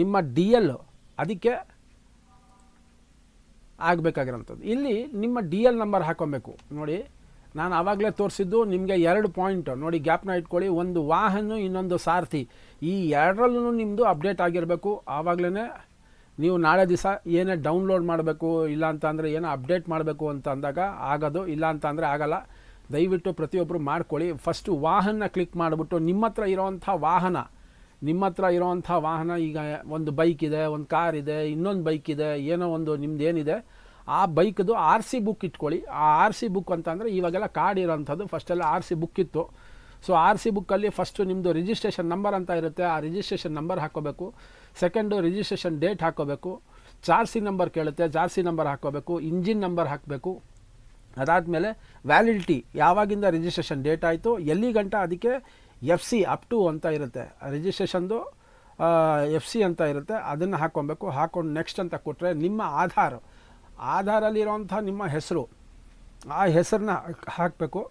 ನಿಮ್ಮ ಡಿ ಎಲ್ ಅದಕ್ಕೆ ಆಗಬೇಕಾಗಿರೋಂಥದ್ದು. ಇಲ್ಲಿ ನಿಮ್ಮ ಡಿ ಎಲ್ ನಂಬರ್ ಹಾಕೊಬೇಕು. ನೋಡಿ ನಾನು ಆವಾಗಲೇ ತೋರಿಸಿದ್ದು ನಿಮಗೆ ಎರಡು ಪಾಯಿಂಟ್ ನೋಡಿ ಗ್ಯಾಪ್ನ ಇಟ್ಕೊಳ್ಳಿ. ಒಂದು ವಾಹನ, ಇನ್ನೊಂದು ಸಾರಥಿ. ಈ ಎರಡರಲ್ಲೂ ನಿಮ್ಮದು ಅಪ್ಡೇಟ್ ಆಗಿರಬೇಕು. ಆವಾಗಲೇ ನೀವು ನಾಳೆ ದಿವಸ ಏನೇ ಡೌನ್ಲೋಡ್ ಮಾಡಬೇಕು, ಇಲ್ಲ ಏನೋ ಅಪ್ಡೇಟ್ ಮಾಡಬೇಕು ಅಂತ ಅಂದಾಗ ಆಗೋದು, ಇಲ್ಲ ಅಂತ ಅಂದರೆ ಆಗಲ್ಲ. ದಯವಿಟ್ಟು ಪ್ರತಿಯೊಬ್ಬರು ಮಾಡ್ಕೊಳ್ಳಿ. ಫಸ್ಟು ವಾಹನ ಕ್ಲಿಕ್ ಮಾಡಿಬಿಟ್ಟು ನಿಮ್ಮ ಹತ್ರ ಇರೋವಂಥ ವಾಹನ. ನಿಮ್ಮ ಹತ್ರ ಇರೋವಂಥ ವಾಹನ, ಈಗ ಒಂದು ಬೈಕ್ ಇದೆ, ಒಂದು ಕಾರ್ ಇದೆ, ಇನ್ನೊಂದು ಬೈಕ್ ಇದೆ, ಏನೋ ಒಂದು ನಿಮ್ಮದೇನಿದೆ ಆ ಬೈಕ್ದು ಆರ್ ಸಿ ಬುಕ್ ಇಟ್ಕೊಳ್ಳಿ. ಆ ಆರ್ ಸಿ ಬುಕ್ ಅಂತಂದರೆ ಇವಾಗೆಲ್ಲ ಕಾರ್ಡ್ ಇರೋಂಥದ್ದು. ಫಸ್ಟೆಲ್ಲ ಆರ್ ಸಿ ಬುಕ್ ಇತ್ತು. ಸೊ, ಆರ್ ಸಿ ಬುಕ್ಕಲ್ಲಿ ಫಸ್ಟು ನಿಮ್ಮದು ರಿಜಿಸ್ಟ್ರೇಷನ್ ನಂಬರ್ ಅಂತ ಇರುತ್ತೆ. ಆ ರಿಜಿಸ್ಟ್ರೇಷನ್ ನಂಬರ್ ಹಾಕೋಬೇಕು. ಸೆಕೆಂಡು ರಿಜಿಸ್ಟ್ರೇಷನ್ ಡೇಟ್ ಹಾಕೋಬೇಕು. ಚಾರ್ಸಿ ನಂಬರ್ ಕೇಳುತ್ತೆ. ಜಾರ್ಸಿ ನಂಬರ್ ಹಾಕೋಬೇಕು. ಇಂಜಿನ್ ನಂಬರ್ ಹಾಕಬೇಕು. ಅದಾದಮೇಲೆ ವ್ಯಾಲಿಡಿಟಿ. ಯಾವಾಗಿಂದ ರಿಜಿಸ್ಟ್ರೇಷನ್ ಡೇಟ್ ಆಯಿತು? ಎಲ್ಲಿ ಗಂಟ? ಅದಕ್ಕೆ ಎಫ್ ಸಿ, ಅಪ್ ಟು ಅಂತ ಇರುತ್ತೆ. ರಿಜಿಸ್ಟ್ರೇಷನ್ದು ಎಫ್ ಸಿ ಅಂತ ಇರುತ್ತೆ. ಅದನ್ನು ಹಾಕ್ಕೊಬೇಕು ಹಾಕ್ಕೊಂಡು ನೆಕ್ಸ್ಟ್ ಅಂತ ಕೊಟ್ಟರೆ ನಿಮ್ಮ ಆಧಾರ್ ಆಧಾರಲ್ಲಿರೋಂಥ ನಿಮ್ಮ ಹೆಸರು, ಆ ಹೆಸರನ್ನ ಹಾಕಬೇಕು.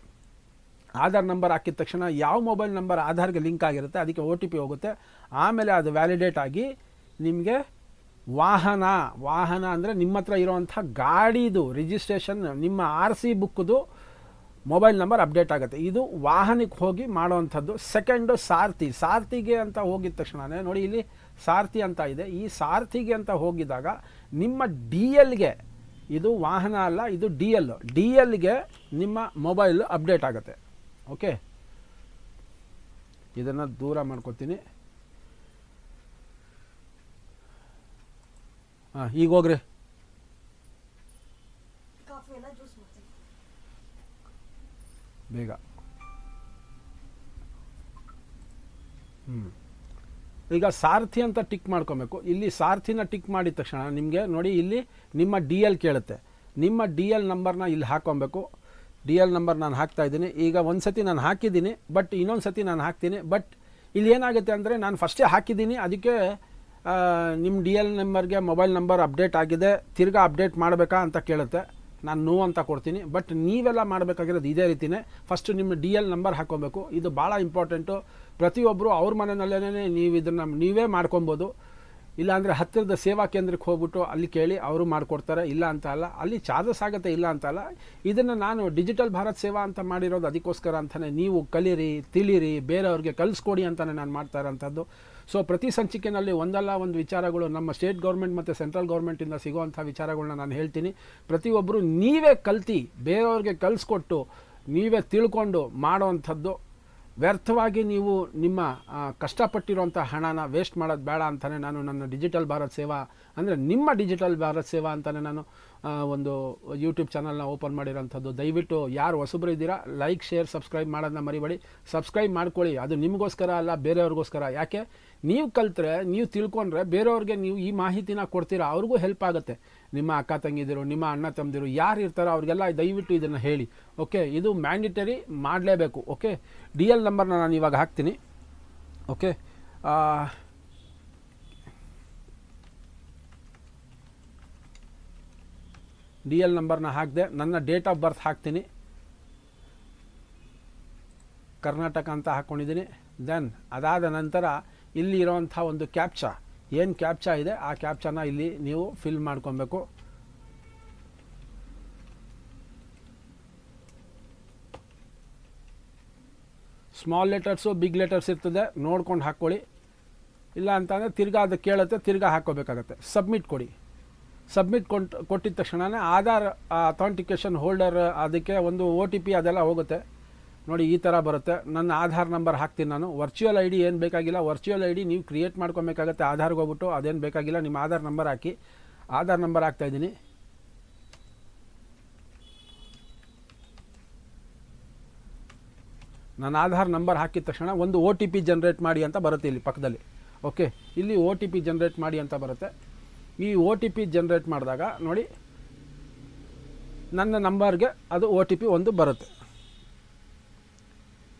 ಆಧಾರ್ ನಂಬರ್ ಹಾಕಿದ ತಕ್ಷಣ ಯಾವ ಮೊಬೈಲ್ ನಂಬರ್ ಆಧಾರ್ಗೆ ಲಿಂಕ್ ಆಗಿರುತ್ತೆ ಅದಕ್ಕೆ ಒ ಟಿ ಪಿ ಹೋಗುತ್ತೆ. ಆಮೇಲೆ ಅದು ವ್ಯಾಲಿಡೇಟ್ ಆಗಿ ನಿಮಗೆ ವಾಹನ ವಾಹನ ಅಂದರೆ ನಿಮ್ಮ ಹತ್ರ ಇರೋವಂಥ ಗಾಡಿದು ರಿಜಿಸ್ಟ್ರೇಷನ್ ನಿಮ್ಮ ಆರ್ ಸಿ ಬುಕ್ದು ಮೊಬೈಲ್ ನಂಬರ್ ಅಪ್ಡೇಟ್ ಆಗುತ್ತೆ. ಇದು ವಾಹನಕ್ಕೆ ಹೋಗಿ ಮಾಡೋವಂಥದ್ದು. ಸೆಕೆಂಡು ಸಾರಥಿ ಸಾರಥಿಗೆ ಅಂತ ಹೋಗಿದ ತಕ್ಷಣವೇ ನೋಡಿ ಇಲ್ಲಿ ಸಾರಥಿ ಅಂತ ಇದೆ. ಈ ಸಾರಥಿಗೆ ಅಂತ ಹೋಗಿದಾಗ ನಿಮ್ಮ ಡಿ ಎಲ್ಗೆ ಇದು ವಾಹನ ಅಲ್ಲ ಇದು ಡಿ ಎಲ್ ಡಿ ಎಲ್ಗೆ ನಿಮ್ಮ ಮೊಬೈಲ್ ಅಪ್ಡೇಟ್ ಆಗುತ್ತೆ. ಓಕೆ ಇದನ್ನು ದೂರ ಮಾಡ್ಕೊತೀನಿ. ಹಾಂ ಈಗ ಹೋಗ್ರಿ. ಬೇಗ. ಹ್ಞೂ ಈಗ ಸಾರಥಿ ಅಂತ ಟಿಕ್ ಮಾಡ್ಕೊಬೇಕು. ಇಲ್ಲಿ ಸಾರಥಿನ ಟಿಕ್ ಮಾಡಿದ ತಕ್ಷಣ ನಿಮಗೆ ನೋಡಿ ಇಲ್ಲಿ ನಿಮ್ಮ ಡಿ ಎಲ್ ಕೇಳುತ್ತೆ. ನಿಮ್ಮ ಡಿ ಎಲ್ ನಂಬರ್ನ ಇಲ್ಲಿ ಹಾಕ್ಕೊಬೇಕು ಡಿ ಎಲ್ ನಂಬರ್ ನಾನು ಹಾಕ್ತಾ ಇದ್ದೀನಿ. ಈಗ ಒಂದು ಸತಿ ನಾನು ಹಾಕಿದ್ದೀನಿ, ಬಟ್ ಇನ್ನೊಂದು ಸತಿ ನಾನು ಹಾಕ್ತೀನಿ. ಬಟ್ ಇಲ್ಲಿ ಏನಾಗುತ್ತೆ ಅಂದರೆ ನಾನು ಫಸ್ಟೇ ಹಾಕಿದ್ದೀನಿ. ಅದಕ್ಕೆ ನಿಮ್ಮ ಡಿ ಎಲ್ ನಂಬರ್ಗೆ ಮೊಬೈಲ್ ನಂಬರ್ ಅಪ್ಡೇಟ್ ಆಗಿದೆ. ತಿರ್ಗಾ ಅಪ್ಡೇಟ್ ಮಾಡಬೇಕಾ ಅಂತ ಕೇಳುತ್ತೆ. ನಾನು ನೋ ಅಂತ ಕೊಡ್ತೀನಿ. ಬಟ್ ನೀವೆಲ್ಲ ಮಾಡಬೇಕಾಗಿರೋದು ಇದೇ ರೀತಿಯೇ ಫಸ್ಟು ನಿಮ್ಮ ಡಿ ಎಲ್ ನಂಬರ್ ಹಾಕ್ಕೊಬೇಕು ಇದು ಭಾಳ ಇಂಪಾರ್ಟೆಂಟು. ಪ್ರತಿಯೊಬ್ಬರು ಅವ್ರ ಮನೆಯಲ್ಲೇ ನೀವು ಇದನ್ನು ನೀವೇ ಮಾಡ್ಕೊಬೋದು. ಇಲ್ಲಾಂದರೆ ಹತ್ತಿರದ ಸೇವಾ ಕೇಂದ್ರಕ್ಕೆ ಹೋಗ್ಬಿಟ್ಟು ಅಲ್ಲಿ ಕೇಳಿ ಅವರು ಮಾಡಿಕೊಡ್ತಾರೆ. ಇಲ್ಲ ಅಂತ ಅಲ್ಲ, ಅಲ್ಲಿ ಚಾರ್ಜಸ್ ಆಗುತ್ತೆ ಇಲ್ಲ ಅಂತ ಅಲ್ಲ, ಇದನ್ನು ನಾನು ಡಿಜಿಟಲ್ ಭಾರತ್ ಸೇವಾ ಅಂತ ಮಾಡಿರೋದು ಅದಕ್ಕೋಸ್ಕರ ಅಂತಲೇ ನೀವು ಕಲೀರಿ, ತಿಳಿರಿ, ಬೇರೆಯವ್ರಿಗೆ ಕಲಿಸ್ಕೊಡಿ ಅಂತಲೇ ನಾನು ಮಾಡ್ತಾ ಇರೋಂಥದ್ದು. ಸೊ ಪ್ರತಿ ಸಂಚಿಕೆಯಲ್ಲಿ ಒಂದಲ್ಲ ಒಂದು ವಿಚಾರಗಳು ನಮ್ಮ ಸ್ಟೇಟ್ ಗೌರ್ಮೆಂಟ್ ಮತ್ತು ಸೆಂಟ್ರಲ್ ಗೌರ್ಮೆಂಟಿಂದ ಸಿಗುವಂಥ ವಿಚಾರಗಳನ್ನ ನಾನು ಹೇಳ್ತೀನಿ. ಪ್ರತಿಯೊಬ್ಬರು ನೀವೇ ಕಲ್ತಿ, ಬೇರೆಯವ್ರಿಗೆ ಕಲಿಸ್ಕೊಟ್ಟು, ನೀವೇ ತಿಳ್ಕೊಂಡು ಮಾಡೋವಂಥದ್ದು ವ್ಯರ್ಥವಾಗಿ ನೀವು ನಿಮ್ಮ ಕಷ್ಟಪಟ್ಟಿರುವಂಥ ಹಣನ ವೇಸ್ಟ್ ಮಾಡೋದು ಬೇಡ ಅಂತಲೇ ನಾನು ನನ್ನ ಡಿಜಿಟಲ್ ಭಾರತ್ ಸೇವಾ, ಅಂದರೆ ನಿಮ್ಮ ಡಿಜಿಟಲ್ ಭಾರತ್ ಸೇವಾ ಅಂತಲೇ ನಾನು ಒಂದು ಯೂಟ್ಯೂಬ್ ಚಾನಲ್ನ ಓಪನ್ ಮಾಡಿರೋಂಥದ್ದು ದಯವಿಟ್ಟು ಯಾರು ಹೊಸಬ್ರು ಇದ್ದೀರಾ ಲೈಕ್ ಶೇರ್ ಸಬ್ಸ್ಕ್ರೈಬ್ ಮಾಡೋದನ್ನ ಮರಿಬೇಡಿ. ಸಬ್ಸ್ಕ್ರೈಬ್ ಮಾಡ್ಕೊಳ್ಳಿ. ಅದು ನಿಮಗೋಸ್ಕರ ಅಲ್ಲ, ಬೇರೆಯವ್ರಿಗೋಸ್ಕರ. ಯಾಕೆ? ನೀವು ಕಲ್ತ್ರೆ, ನೀವು ತಿಳ್ಕೊಂಡ್ರೆ ಬೇರೆಯವ್ರಿಗೆ ನೀವು ಈ ಮಾಹಿತಿನ ಕೊಡ್ತೀರಾ, ಅವ್ರಿಗೂ ಹೆಲ್ಪ್ ಆಗುತ್ತೆ. ನಿಮ್ಮ ಅಕ್ಕ ತಂಗಿದಿರು, ನಿಮ್ಮ ಅಣ್ಣ ತಮ್ಮದಿರು ಯಾರು ಇರ್ತಾರೋ ಅವ್ರಿಗೆಲ್ಲ ದಯವಿಟ್ಟು ಇದನ್ನು ಹೇಳಿ, ಓಕೆ? ಇದು ಮ್ಯಾಂಡಿಟರಿ ಮಾಡಲೇಬೇಕು, ಓಕೆ? ಡಿ ಎಲ್ ನಂಬರ್ನ ನಾನು ಇವಾಗ ಹಾಕ್ತೀನಿ, ಓಕೆ? ಡಿ ಎಲ್ ನಂಬರ್ನ ಹಾಕಿದೆ, ನನ್ನ ಡೇಟ್ ಆಫ್ ಬರ್ತ್ ಹಾಕ್ತೀನಿ, ಕರ್ನಾಟಕ ಅಂತ ಹಾಕ್ಕೊಂಡಿದ್ದೀನಿ ದೆನ್ ಅದಾದ ನಂತರ ಇಲ್ಲಿ ಇರೋವಂಥ ಒಂದು ಕ್ಯಾಪ್ಚಾ ಏನು ಕ್ಯಾಪ್ಚಾ ಇದೆ, ಆ ಕ್ಯಾಪ್ಚಾನ ಇಲ್ಲಿ ನೀವು ಫಿಲ್ ಮಾಡ್ಕೊಬೇಕು. ಸ್ಮಾಲ್ ಲೆಟರ್ಸು ಬಿಗ್ ಲೆಟರ್ಸ್ ಇರ್ತದೆ, ನೋಡ್ಕೊಂಡು ಹಾಕ್ಕೊಳ್ಳಿ. ಇಲ್ಲ ಅಂತಂದರೆ ತಿರ್ಗಾ ಅದು ಕೇಳುತ್ತೆ, ತಿರ್ಗಾ ಹಾಕ್ಕೋಬೇಕಾಗತ್ತೆ. ಸಬ್ಮಿಟ್ ಕೊಡಿ. ಸಬ್ಮಿಟ್ ಕೊಟ್ಟು ಕೊಟ್ಟಿದ ತಕ್ಷಣವೇ ಆಧಾರ್ ಅಥೆಂಟಿಕೇಷನ್ ಹೋಲ್ಡರ್ ಅದಕ್ಕೆ ಒಂದು ಒ ಟಿ ಪಿ ಅದೆಲ್ಲ ಹೋಗುತ್ತೆ. ನೋಡಿ, ಈ ಥರ ಬರುತ್ತೆ. ನನ್ನ ಆಧಾರ್ ನಂಬರ್ ಹಾಕ್ತೀನಿ ನಾನು. ವರ್ಚುವಲ್ ಐ ಡಿ ಏನು ಬೇಕಾಗಿಲ್ಲ, ವರ್ಚುವಲ್ ಐ ಡಿ ನೀವು ಕ್ರಿಯೇಟ್ ಮಾಡ್ಕೊಬೇಕಾಗತ್ತೆ, ಆಧಾರ್ಗೆ ಹೋಗ್ಬಿಟ್ಟು ಅದೇನು ಬೇಕಾಗಿಲ್ಲ, ನಿಮ್ಮ ಆಧಾರ್ ನಂಬರ್ ಹಾಕಿ. ಆಧಾರ್ ನಂಬರ್ ಹಾಕ್ತಾ ಇದ್ದೀನಿ. ನನ್ನ ಆಧಾರ್ ನಂಬರ್ ಹಾಕಿದ ತಕ್ಷಣ ಒಂದು ಒ ಟಿ ಪಿ ಜನ್ರೇಟ್ ಮಾಡಿ ಅಂತ ಬರುತ್ತೆ ಇಲ್ಲಿ ಪಕ್ಕದಲ್ಲಿ. ಓಕೆ ಇಲ್ಲಿ ಒ ಟಿ ಪಿ ಜನ್ರೇಟ್ ಮಾಡಿ ಅಂತ ಬರುತ್ತೆ. ಈ ಒ ಟಿ ಪಿ ಜನ್ರೇಟ್ ಮಾಡಿದಾಗ ನೋಡಿ, ನನ್ನ ನಂಬರ್ಗೆ ಅದು ಒ ಟಿ ಪಿ ಒಂದು ಬರುತ್ತೆ.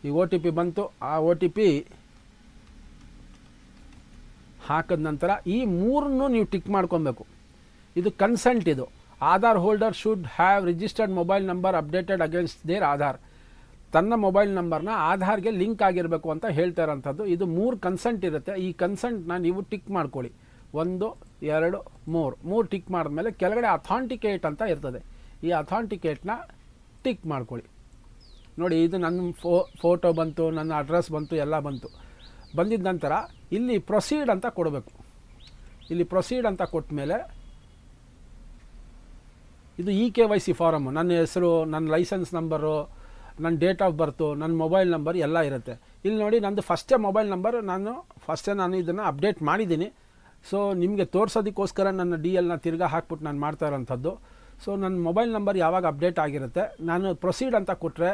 ಈ ಒ ಟಿ ಪಿ ಬಂತು, ಆ ಒ ಟಿ ಪಿ ಹಾಕಿದ ನಂತರ ಈ ಮೂರನ್ನು ನೀವು ಟಿಕ್ ಮಾಡ್ಕೊಬೇಕು. ಇದು ಕನ್ಸೆಂಟ್ ಇದು. Aadhaar holder should have registered mobile number updated against their Aadhaar. ತನ್ನ ಮೊಬೈಲ್ ನಂಬರ್ನ ಆಧಾರ್ಗೆ ಲಿಂಕ್ ಆಗಿರಬೇಕು ಅಂತ ಹೇಳ್ತಾ ಇರೋಂಥದ್ದು. ಇದು ಮೂರು ಕನ್ಸೆಂಟ್ ಇರುತ್ತೆ. ಈ ಕನ್ಸೆಂಟ್ನ ನೀವು ಟಿಕ್ ಮಾಡ್ಕೊಳ್ಳಿ. ಒಂದು, ಎರಡು, ಮೂರು. ಮೂರು ಟಿಕ್ ಮಾಡಿದ್ಮೇಲೆ ಕೆಳಗಡೆ ಅಥಾಂಟಿಕೇಟ್ ಅಂತ ಇರ್ತದೆ. ಈ ಅಥಾಂಟಿಕೇಟ್ನ ಟಿಕ್ ಮಾಡ್ಕೊಳ್ಳಿ. ನೋಡಿ, ಇದು ನನ್ನ ಫೋ, ಫೋಟೋ ಬಂತು, ನನ್ನ ಅಡ್ರೆಸ್ ಬಂತು, ಎಲ್ಲ ಬಂತು. ಬಂದಿದ್ದ ನಂತರ ಇಲ್ಲಿ ಪ್ರೊಸೀಡ್ ಅಂತ ಕೊಡಬೇಕು. ಇಲ್ಲಿ ಪ್ರೊಸೀಡ್ ಅಂತ ಕೊಟ್ಟ ಮೇಲೆ ಇದು E K Y C form ನನ್ನ ಹೆಸರು, ನನ್ನ ಲೈಸೆನ್ಸ್ ನಂಬರು, ನನ್ನ ಡೇಟ್ ಆಫ್ ಬರ್ತು, ನನ್ನ ಮೊಬೈಲ್ ನಂಬರ್ ಎಲ್ಲ ಇರುತ್ತೆ. ಇಲ್ಲಿ ನೋಡಿ, ನಂದು ಫಸ್ಟೇ ಮೊಬೈಲ್ ನಂಬರ್, ನಾನು ಫಸ್ಟೇ ನಾನು ಇದನ್ನು ಅಪ್ಡೇಟ್ ಮಾಡಿದ್ದೀನಿ. ಸೊ ನಿಮಗೆ ತೋರಿಸೋದಕ್ಕೋಸ್ಕರ ನನ್ನ ಡಿ ಎಲ್ನ ತಿರ್ಗಾ ಹಾಕ್ಬಿಟ್ಟು ನಾನು ಮಾಡ್ತಾ ಇರೋಂಥದ್ದು. ಸೊ ನನ್ನ ಮೊಬೈಲ್ ನಂಬರ್ ಯಾವಾಗ ಅಪ್ಡೇಟ್ ಆಗಿರುತ್ತೆ, ನಾನು ಪ್ರೊಸೀಡ್ ಅಂತ ಕೊಟ್ಟರೆ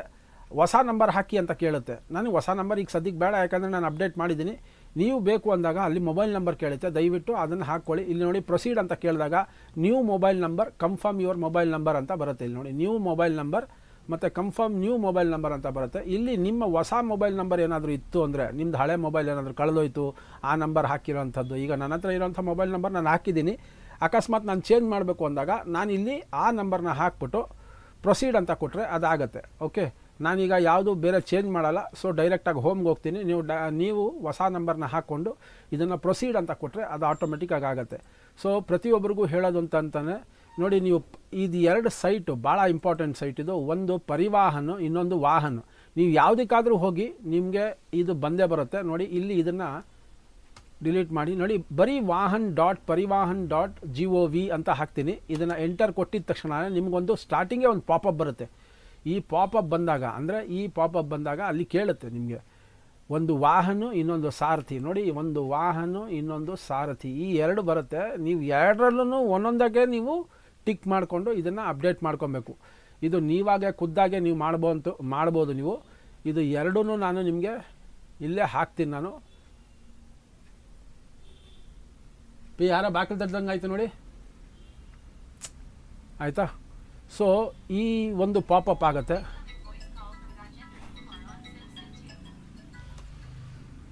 ಹೊಸ ನಂಬರ್ ಹಾಕಿ ಅಂತ ಕೇಳುತ್ತೆ. ನನಗೆ ಹೊಸ ನಂಬರ್ ಈಗ ಸದ್ಯಕ್ಕೆ ಬೇಡ, ಯಾಕಂದರೆ ನಾನು ಅಪ್ಡೇಟ್ ಮಾಡಿದ್ದೀನಿ ನೀವು ಬೇಕು ಅಂದಾಗ ಅಲ್ಲಿ ಮೊಬೈಲ್ ನಂಬರ್ ಕೇಳುತ್ತೆ. ದಯವಿಟ್ಟು ಅದನ್ನು ಹಾಕ್ಕೊಳ್ಳಿ ಇಲ್ಲಿ ನೋಡಿ ಪ್ರೊಸೀಡ್ ಅಂತ ಕೇಳಿದಾಗ new mobile number, confirm your mobile number ಅಂತ ಬರುತ್ತೆ ಇಲ್ಲಿ ನೋಡಿ. ನ್ಯೂ ಮೊಬೈಲ್ ನಂಬರ್ ಮತ್ತು ಕನ್ಫರ್ಮ್ ನ್ಯೂ ಮೊಬೈಲ್ ನಂಬರ್ ಅಂತ ಬರುತ್ತೆ. ಇಲ್ಲಿ ನಿಮ್ಮ ಹೊಸ ಮೊಬೈಲ್ ನಂಬರ್ ಏನಾದರೂ ಇತ್ತು ಅಂದರೆ ನಿಮ್ಮದು ಹಳೆ ಮೊಬೈಲ್ ಏನಾದರೂ ಕಳೆದೋಯ್ತು, ಆ ನಂಬರ್ ಹಾಕಿರೋವಂಥದ್ದು ಈಗ ನನ್ನ ಹತ್ರ ಇರೋಂಥ ಮೊಬೈಲ್ ನಂಬರ್ ನಾನು ಹಾಕಿದ್ದೀನಿ. ಅಕಸ್ಮಾತ್ ನಾನು ಚೇಂಜ್ ಮಾಡಬೇಕು ಅಂದಾಗ ನಾನು ಇಲ್ಲಿ ಆ ನಂಬರ್ನ ಹಾಕ್ಬಿಟ್ಟು ಪ್ರೊಸೀಡ್ ಅಂತ ಕೊಟ್ಟರೆ ಅದಾಗತ್ತೆ. ಓಕೆ? ನಾನೀಗ ಯಾವುದು ಬೇರೆ ಚೇಂಜ್ ಮಾಡಲ್ಲ. ಸೊ ಡೈರೆಕ್ಟಾಗಿ ಹೋಮ್ಗೆ ಹೋಗ್ತೀನಿ. ನೀವು ಡ, ನೀವು ಹೊಸ ನಂಬರ್ನ ಹಾಕ್ಕೊಂಡು ಇದನ್ನು ಪ್ರೊಸೀಡ್ ಅಂತ ಕೊಟ್ಟರೆ ಅದು ಆಟೋಮೆಟಿಕ್ಕಾಗಿ ಆಗುತ್ತೆ. ಸೊ ಪ್ರತಿಯೊಬ್ಬರಿಗೂ ಹೇಳೋದು ಅಂತ ಅಂತಾನೆ ನೋಡಿ ನೀವು ಇದು ಎರಡು ಸೈಟು ಭಾಳ ಇಂಪಾರ್ಟೆಂಟ್ ಸೈಟ್ ಇದು. ಒಂದು ಪರಿವಾಹನ, ಇನ್ನೊಂದು ವಾಹನ. ನೀವು ಯಾವುದಕ್ಕಾದರೂ ಹೋಗಿ ನಿಮಗೆ ಇದು ಬಂದೇ ಬರುತ್ತೆ. ನೋಡಿ, ಇಲ್ಲಿ ಇದನ್ನು ಡಿಲೀಟ್ ಮಾಡಿ. ನೋಡಿ, ಬರೀ Vahan dot Parivahan dot G O V ಅಂತ ಹಾಕ್ತೀನಿ. ಇದನ್ನು ಎಂಟರ್ ಕೊಟ್ಟಿದ ತಕ್ಷಣ ನಿಮಗೊಂದು ಸ್ಟಾರ್ಟಿಂಗೇ ಒಂದು ಪಾಪಪ್ ಬರುತ್ತೆ. ಈ ಪಾಪಪ್ ಬಂದಾಗ, ಅಂದರೆ ಈ ಪಾಪಪ್ ಬಂದಾಗ ಅಲ್ಲಿ ಕೇಳುತ್ತೆ ನಿಮಗೆ. ಒಂದು ವಾಹನ, ಇನ್ನೊಂದು ಸಾರಥಿ. ನೋಡಿ, ಒಂದು ವಾಹನ, ಇನ್ನೊಂದು ಸಾರಥಿ. ಈ ಎರಡು ಬರುತ್ತೆ. ನೀವು ಎರಡರಲ್ಲೂ ಒಂದೊಂದಾಗೆ ನೀವು ಟಿಕ್ ಮಾಡಿಕೊಂಡು ಇದನ್ನು ಅಪ್ಡೇಟ್ ಮಾಡ್ಕೊಬೇಕು. ಇದು ನೀವಾಗೆ ಖುದ್ದಾಗೆ ನೀವು ಮಾಡ್ಬೋದು ಮಾಡ್ಬೋದು ನೀವು. ಇದು ಎರಡೂ ನಾನು ನಿಮಗೆ ಇಲ್ಲೇ ಹಾಕ್ತೀನಿ ನಾನು. ಯಾರೋ ಬಾಕಲ್ ತಡ್ದಂಗೆ ಆಯಿತು ನೋಡಿ. ಆಯಿತಾ? ಸೊ ಈ ಒಂದು ಪಾಪಪ್ ಆಗುತ್ತೆ.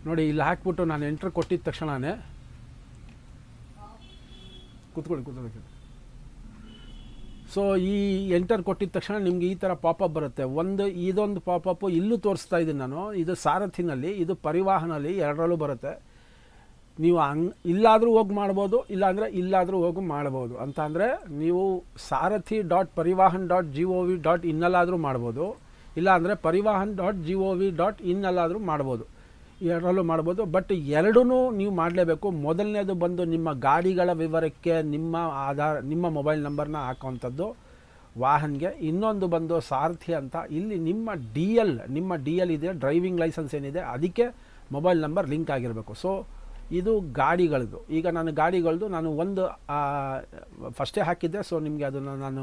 ನೋಡಿ, ಇಲ್ಲಿ ಹಾಕ್ಬಿಟ್ಟು ನಾನು ಎಂಟ್ರ್ ಕೊಟ್ಟಿದ ತಕ್ಷಣವೇ ಕೂತ್ಕೊಳ್ಳಿ ಕೂತ್ಕೊಳ್ಳಿ. ಸೊ ಈ ಎಂಟರ್ ಕೊಟ್ಟಿದ ತಕ್ಷಣ ನಿಮಗೆ ಈ ಥರ ಪಾಪಪ್ ಬರುತ್ತೆ. ಒಂದು, ಇದೊಂದು ಪಾಪಪ್ಪು ಇಲ್ಲೂ ತೋರಿಸ್ತಾ ಇದ್ದೀನಿ ನಾನು. ಇದು ಸಾರಥಿನಲ್ಲಿ, ಇದು ಪರಿವಾಹನಲ್ಲಿ ಎರಡರಲ್ಲೂ ಬರುತ್ತೆ. ನೀವು ಹಂಗ್ ಇಲ್ಲಾದರೂ ಹೋಗಿ ಮಾಡ್ಬೋದು, ಇಲ್ಲಾಂದರೆ ಇಲ್ಲಾದರೂ ಹೋಗಿ ಮಾಡ್ಬೋದು. ಅಂತ ಅಂದರೆ ನೀವು Sarathi dot Parivahan dot G O V dot ಇನ್ನಲ್ಲಾದರೂ ಮಾಡ್ಬೋದು, ಇಲ್ಲಾಂದರೆ Parivahan dot G O V dot ಇನ್ನಲ್ಲಾದರೂ ಮಾಡ್ಬೋದು. ಎರಡರಲ್ಲೂ ಮಾಡ್ಬೋದು. ಬಟ್ ಎರಡೂ ನೀವು ಮಾಡಲೇಬೇಕು. ಮೊದಲನೇದು ಬಂದು ನಿಮ್ಮ ಗಾಡಿಗಳ ವಿವರಕ್ಕೆ, ನಿಮ್ಮ ಆಧಾರ್, ನಿಮ್ಮ ಮೊಬೈಲ್ ನಂಬರ್ನ ಹಾಕೋವಂಥದ್ದು ವಾಹನ್ಗೆ. ಇನ್ನೊಂದು ಬಂದು ಸಾರಥಿ ಅಂತ. ಇಲ್ಲಿ ನಿಮ್ಮ ಡಿ ಎಲ್, ನಿಮ್ಮ ಡಿ ಎಲ್ ಇದೆ, ಡ್ರೈವಿಂಗ್ ಲೈಸೆನ್ಸ್ ಏನಿದೆ, ಅದಕ್ಕೆ ಮೊಬೈಲ್ ನಂಬರ್ ಲಿಂಕ್ ಆಗಿರಬೇಕು. ಸೊ ಇದು ಗಾಡಿಗಳದ್ದು. ಈಗ ನಾನು ಗಾಡಿಗಳದ್ದು ನಾನು ಒಂದು ಫಸ್ಟೇ ಹಾಕಿದ್ದೆ, ಸೊ ನಿಮಗೆ ಅದನ್ನು ನಾನು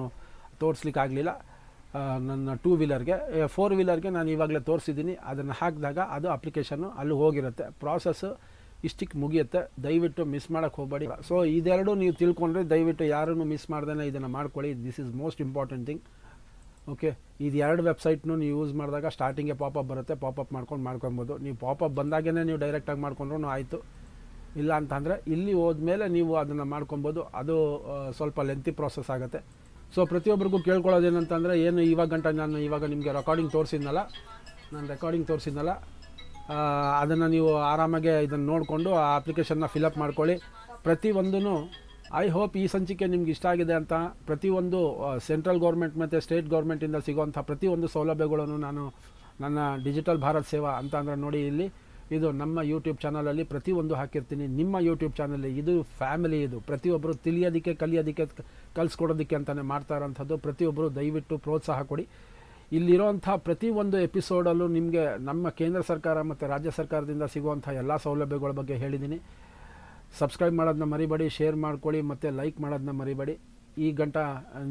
ತೋರಿಸ್ಲಿಕ್ಕೆ ಆಗಲಿಲ್ಲ. ನನ್ನ ಟೂ ವೀಲರ್ಗೆ ಫೋರ್ ವೀಲರ್ಗೆ ನಾನು ಇವಾಗಲೇ ತೋರಿಸಿದ್ದೀನಿ. ಅದನ್ನು ಹಾಕಿದಾಗ ಅದು ಅಪ್ಲಿಕೇಶನ್ನು ಅಲ್ಲಿ ಹೋಗಿರುತ್ತೆ. ಪ್ರಾಸೆಸ್ಸು ಇಷ್ಟಕ್ಕೆ ಮುಗಿಯುತ್ತೆ. ದಯವಿಟ್ಟು ಮಿಸ್ ಮಾಡೋಕ್ಕೆ ಹೋಗಬೇಡಿ. ಸೊ ಇದೆರಡು ನೀವು ತಿಳ್ಕೊಂಡ್ರೆ ದಯವಿಟ್ಟು ಯಾರನ್ನು ಮಿಸ್ ಮಾಡ್ದೇ ಇದನ್ನು ಮಾಡ್ಕೊಳ್ಳಿ. This is most important thing okay ಇದು ಎರಡು ವೆಬ್ಸೈಟ್ನು ನೀವು ಯೂಸ್ ಮಾಡಿದಾಗ ಸ್ಟಾರ್ಟಿಂಗೆ ಪಾಪಪ್ ಬರುತ್ತೆ. ಪಾಪಪ್ ಮಾಡ್ಕೊಂಡು ಮಾಡ್ಕೊಬೋದು. ನೀವು ಪಾಪಪ್ ಬಂದಾಗೇ ನೀವು ಡೈರೆಕ್ಟಾಗಿ ಮಾಡ್ಕೊಂಡ್ರೂ ಆಯಿತು. ಇಲ್ಲ ಅಂತಂದರೆ ಇಲ್ಲಿ ಹೋದ್ಮೇಲೆ ನೀವು ಅದನ್ನು ಮಾಡ್ಕೊಬೋದು. ಅದು ಸ್ವಲ್ಪ ಲೆಂತಿ ಪ್ರಾಸೆಸ್ ಆಗುತ್ತೆ. ಸೊ ಪ್ರತಿಯೊಬ್ಬರಿಗೂ ಕೇಳ್ಕೊಳ್ಳೋದೇನಂತಂದರೆ ಏನು ಇವಾಗ ಗಂಟ ನಾನು ಇವಾಗ ನಿಮಗೆ ರೆಕಾರ್ಡಿಂಗ್ ತೋರಿಸಿದ್ನಲ್ಲ, ನಾನು ರೆಕಾರ್ಡಿಂಗ್ ತೋರಿಸಿದ್ನಲ್ಲ ಅದನ್ನು ನೀವು ಆರಾಮಾಗೆ ಇದನ್ನು ನೋಡಿಕೊಂಡು ಆ ಅಪ್ಲಿಕೇಶನ್ನ ಫಿಲಪ್ ಮಾಡ್ಕೊಳ್ಳಿ. ಪ್ರತಿಯೊಂದೂ ಐ ಹೋಪ್ ಈ ಸಂಚಿಕೆ ನಿಮ್ಗೆ ಇಷ್ಟ ಆಗಿದೆ ಅಂತ ಪ್ರತಿಯೊಂದು ಸೆಂಟ್ರಲ್ ಗೌರ್ಮೆಂಟ್ ಮತ್ತು ಸ್ಟೇಟ್ ಗೌರ್ಮೆಂಟಿಂದ ಸಿಗುವಂಥ ಪ್ರತಿಯೊಂದು ಸೌಲಭ್ಯಗಳನ್ನು ನಾನು ನನ್ನ ಡಿಜಿಟಲ್ ಭಾರತ್ ಸೇವಾ ಅಂತ ನೋಡಿ ಇಲ್ಲಿ ಇದು ನಮ್ಮ ಯೂಟ್ಯೂಬ್ ಚಾನಲಲ್ಲಿ ಪ್ರತಿಯೊಂದು ಹಾಕಿರ್ತೀನಿ. ನಿಮ್ಮ ಯೂಟ್ಯೂಬ್ ಚಾನಲ್ಲಿ ಇದು ಫ್ಯಾಮಿಲಿ ಇದು. ಪ್ರತಿಯೊಬ್ಬರು ತಿಳಿಯೋದಕ್ಕೆ, ಕಲಿಯೋದಕ್ಕೆ, ಕಲಿಸ್ಕೊಡೋದಕ್ಕೆ ಅಂತಲೇ ಮಾಡ್ತಾ ಇರೋಂಥದ್ದು. ಪ್ರತಿಯೊಬ್ಬರು ದಯವಿಟ್ಟು ಪ್ರೋತ್ಸಾಹ ಕೊಡಿ. ಇಲ್ಲಿರೋಂಥ ಪ್ರತಿಯೊಂದು ಎಪಿಸೋಡಲ್ಲೂ ನಿಮಗೆ ನಮ್ಮ ಕೇಂದ್ರ ಸರ್ಕಾರ ಮತ್ತು ರಾಜ್ಯ ಸರ್ಕಾರದಿಂದ ಸಿಗುವಂಥ ಎಲ್ಲ ಸೌಲಭ್ಯಗಳ ಬಗ್ಗೆ ಹೇಳಿದ್ದೀನಿ. ಸಬ್ಸ್ಕ್ರೈಬ್ ಮಾಡೋದನ್ನ ಮರಿಬೇಡಿ ಶೇರ್ ಮಾಡ್ಕೊಳ್ಳಿ, ಮತ್ತು ಲೈಕ್ ಮಾಡೋದನ್ನ ಮರಿಬೇಡಿ. ಈ ಗಂಟ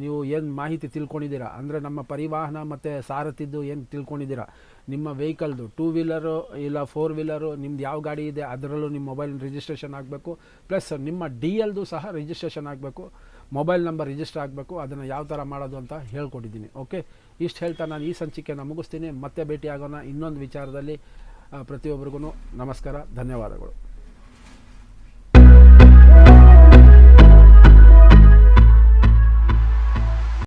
ನೀವು ಏನು ಮಾಹಿತಿ ತಿಳ್ಕೊಂಡಿದ್ದೀರಾ? ಅಂದರೆ ನಮ್ಮ ಪರಿವಾಹನ ಮತ್ತು ಸಾರಥಿದ್ದು ಏನು ತಿಳ್ಕೊಂಡಿದ್ದೀರಾ? ನಿಮ್ಮ ವೆಹಿಕಲ್ದು ಟೂ ವೀಲರು ಇಲ್ಲ ಫೋರ್ ವೀಲರು ನಿಮ್ದು ಯಾವ ಗಾಡಿ ಇದೆ, ಅದರಲ್ಲೂ ನಿಮ್ಮ ಮೊಬೈಲ್ ರಿಜಿಸ್ಟ್ರೇಷನ್ ಆಗಬೇಕು. ಪ್ಲಸ್ ನಿಮ್ಮ ಡಿ ಎಲ್ದು ಸಹ ರಿಜಿಸ್ಟ್ರೇಷನ್ ಆಗಬೇಕು. ಮೊಬೈಲ್ ನಂಬರ್ ರಿಜಿಸ್ಟರ್ ಆಗಬೇಕು. ಅದನ್ನು ಯಾವ ಥರ ಮಾಡೋದು ಅಂತ ಹೇಳ್ಕೊಟ್ಟಿದ್ದೀನಿ. ಓಕೆ ಇಷ್ಟು ಹೇಳ್ತಾ ನಾನು ಈ ಸಂಚಿಕೆನ ಮುಗಿಸ್ತೀನಿ. ಮತ್ತೆ ಭೇಟಿಯಾಗೋಣ ಇನ್ನೊಂದು ವಿಚಾರದಲ್ಲಿ. ಪ್ರತಿಯೊಬ್ಬರಿಗೂ ನಮಸ್ಕಾರ, ಧನ್ಯವಾದಗಳು.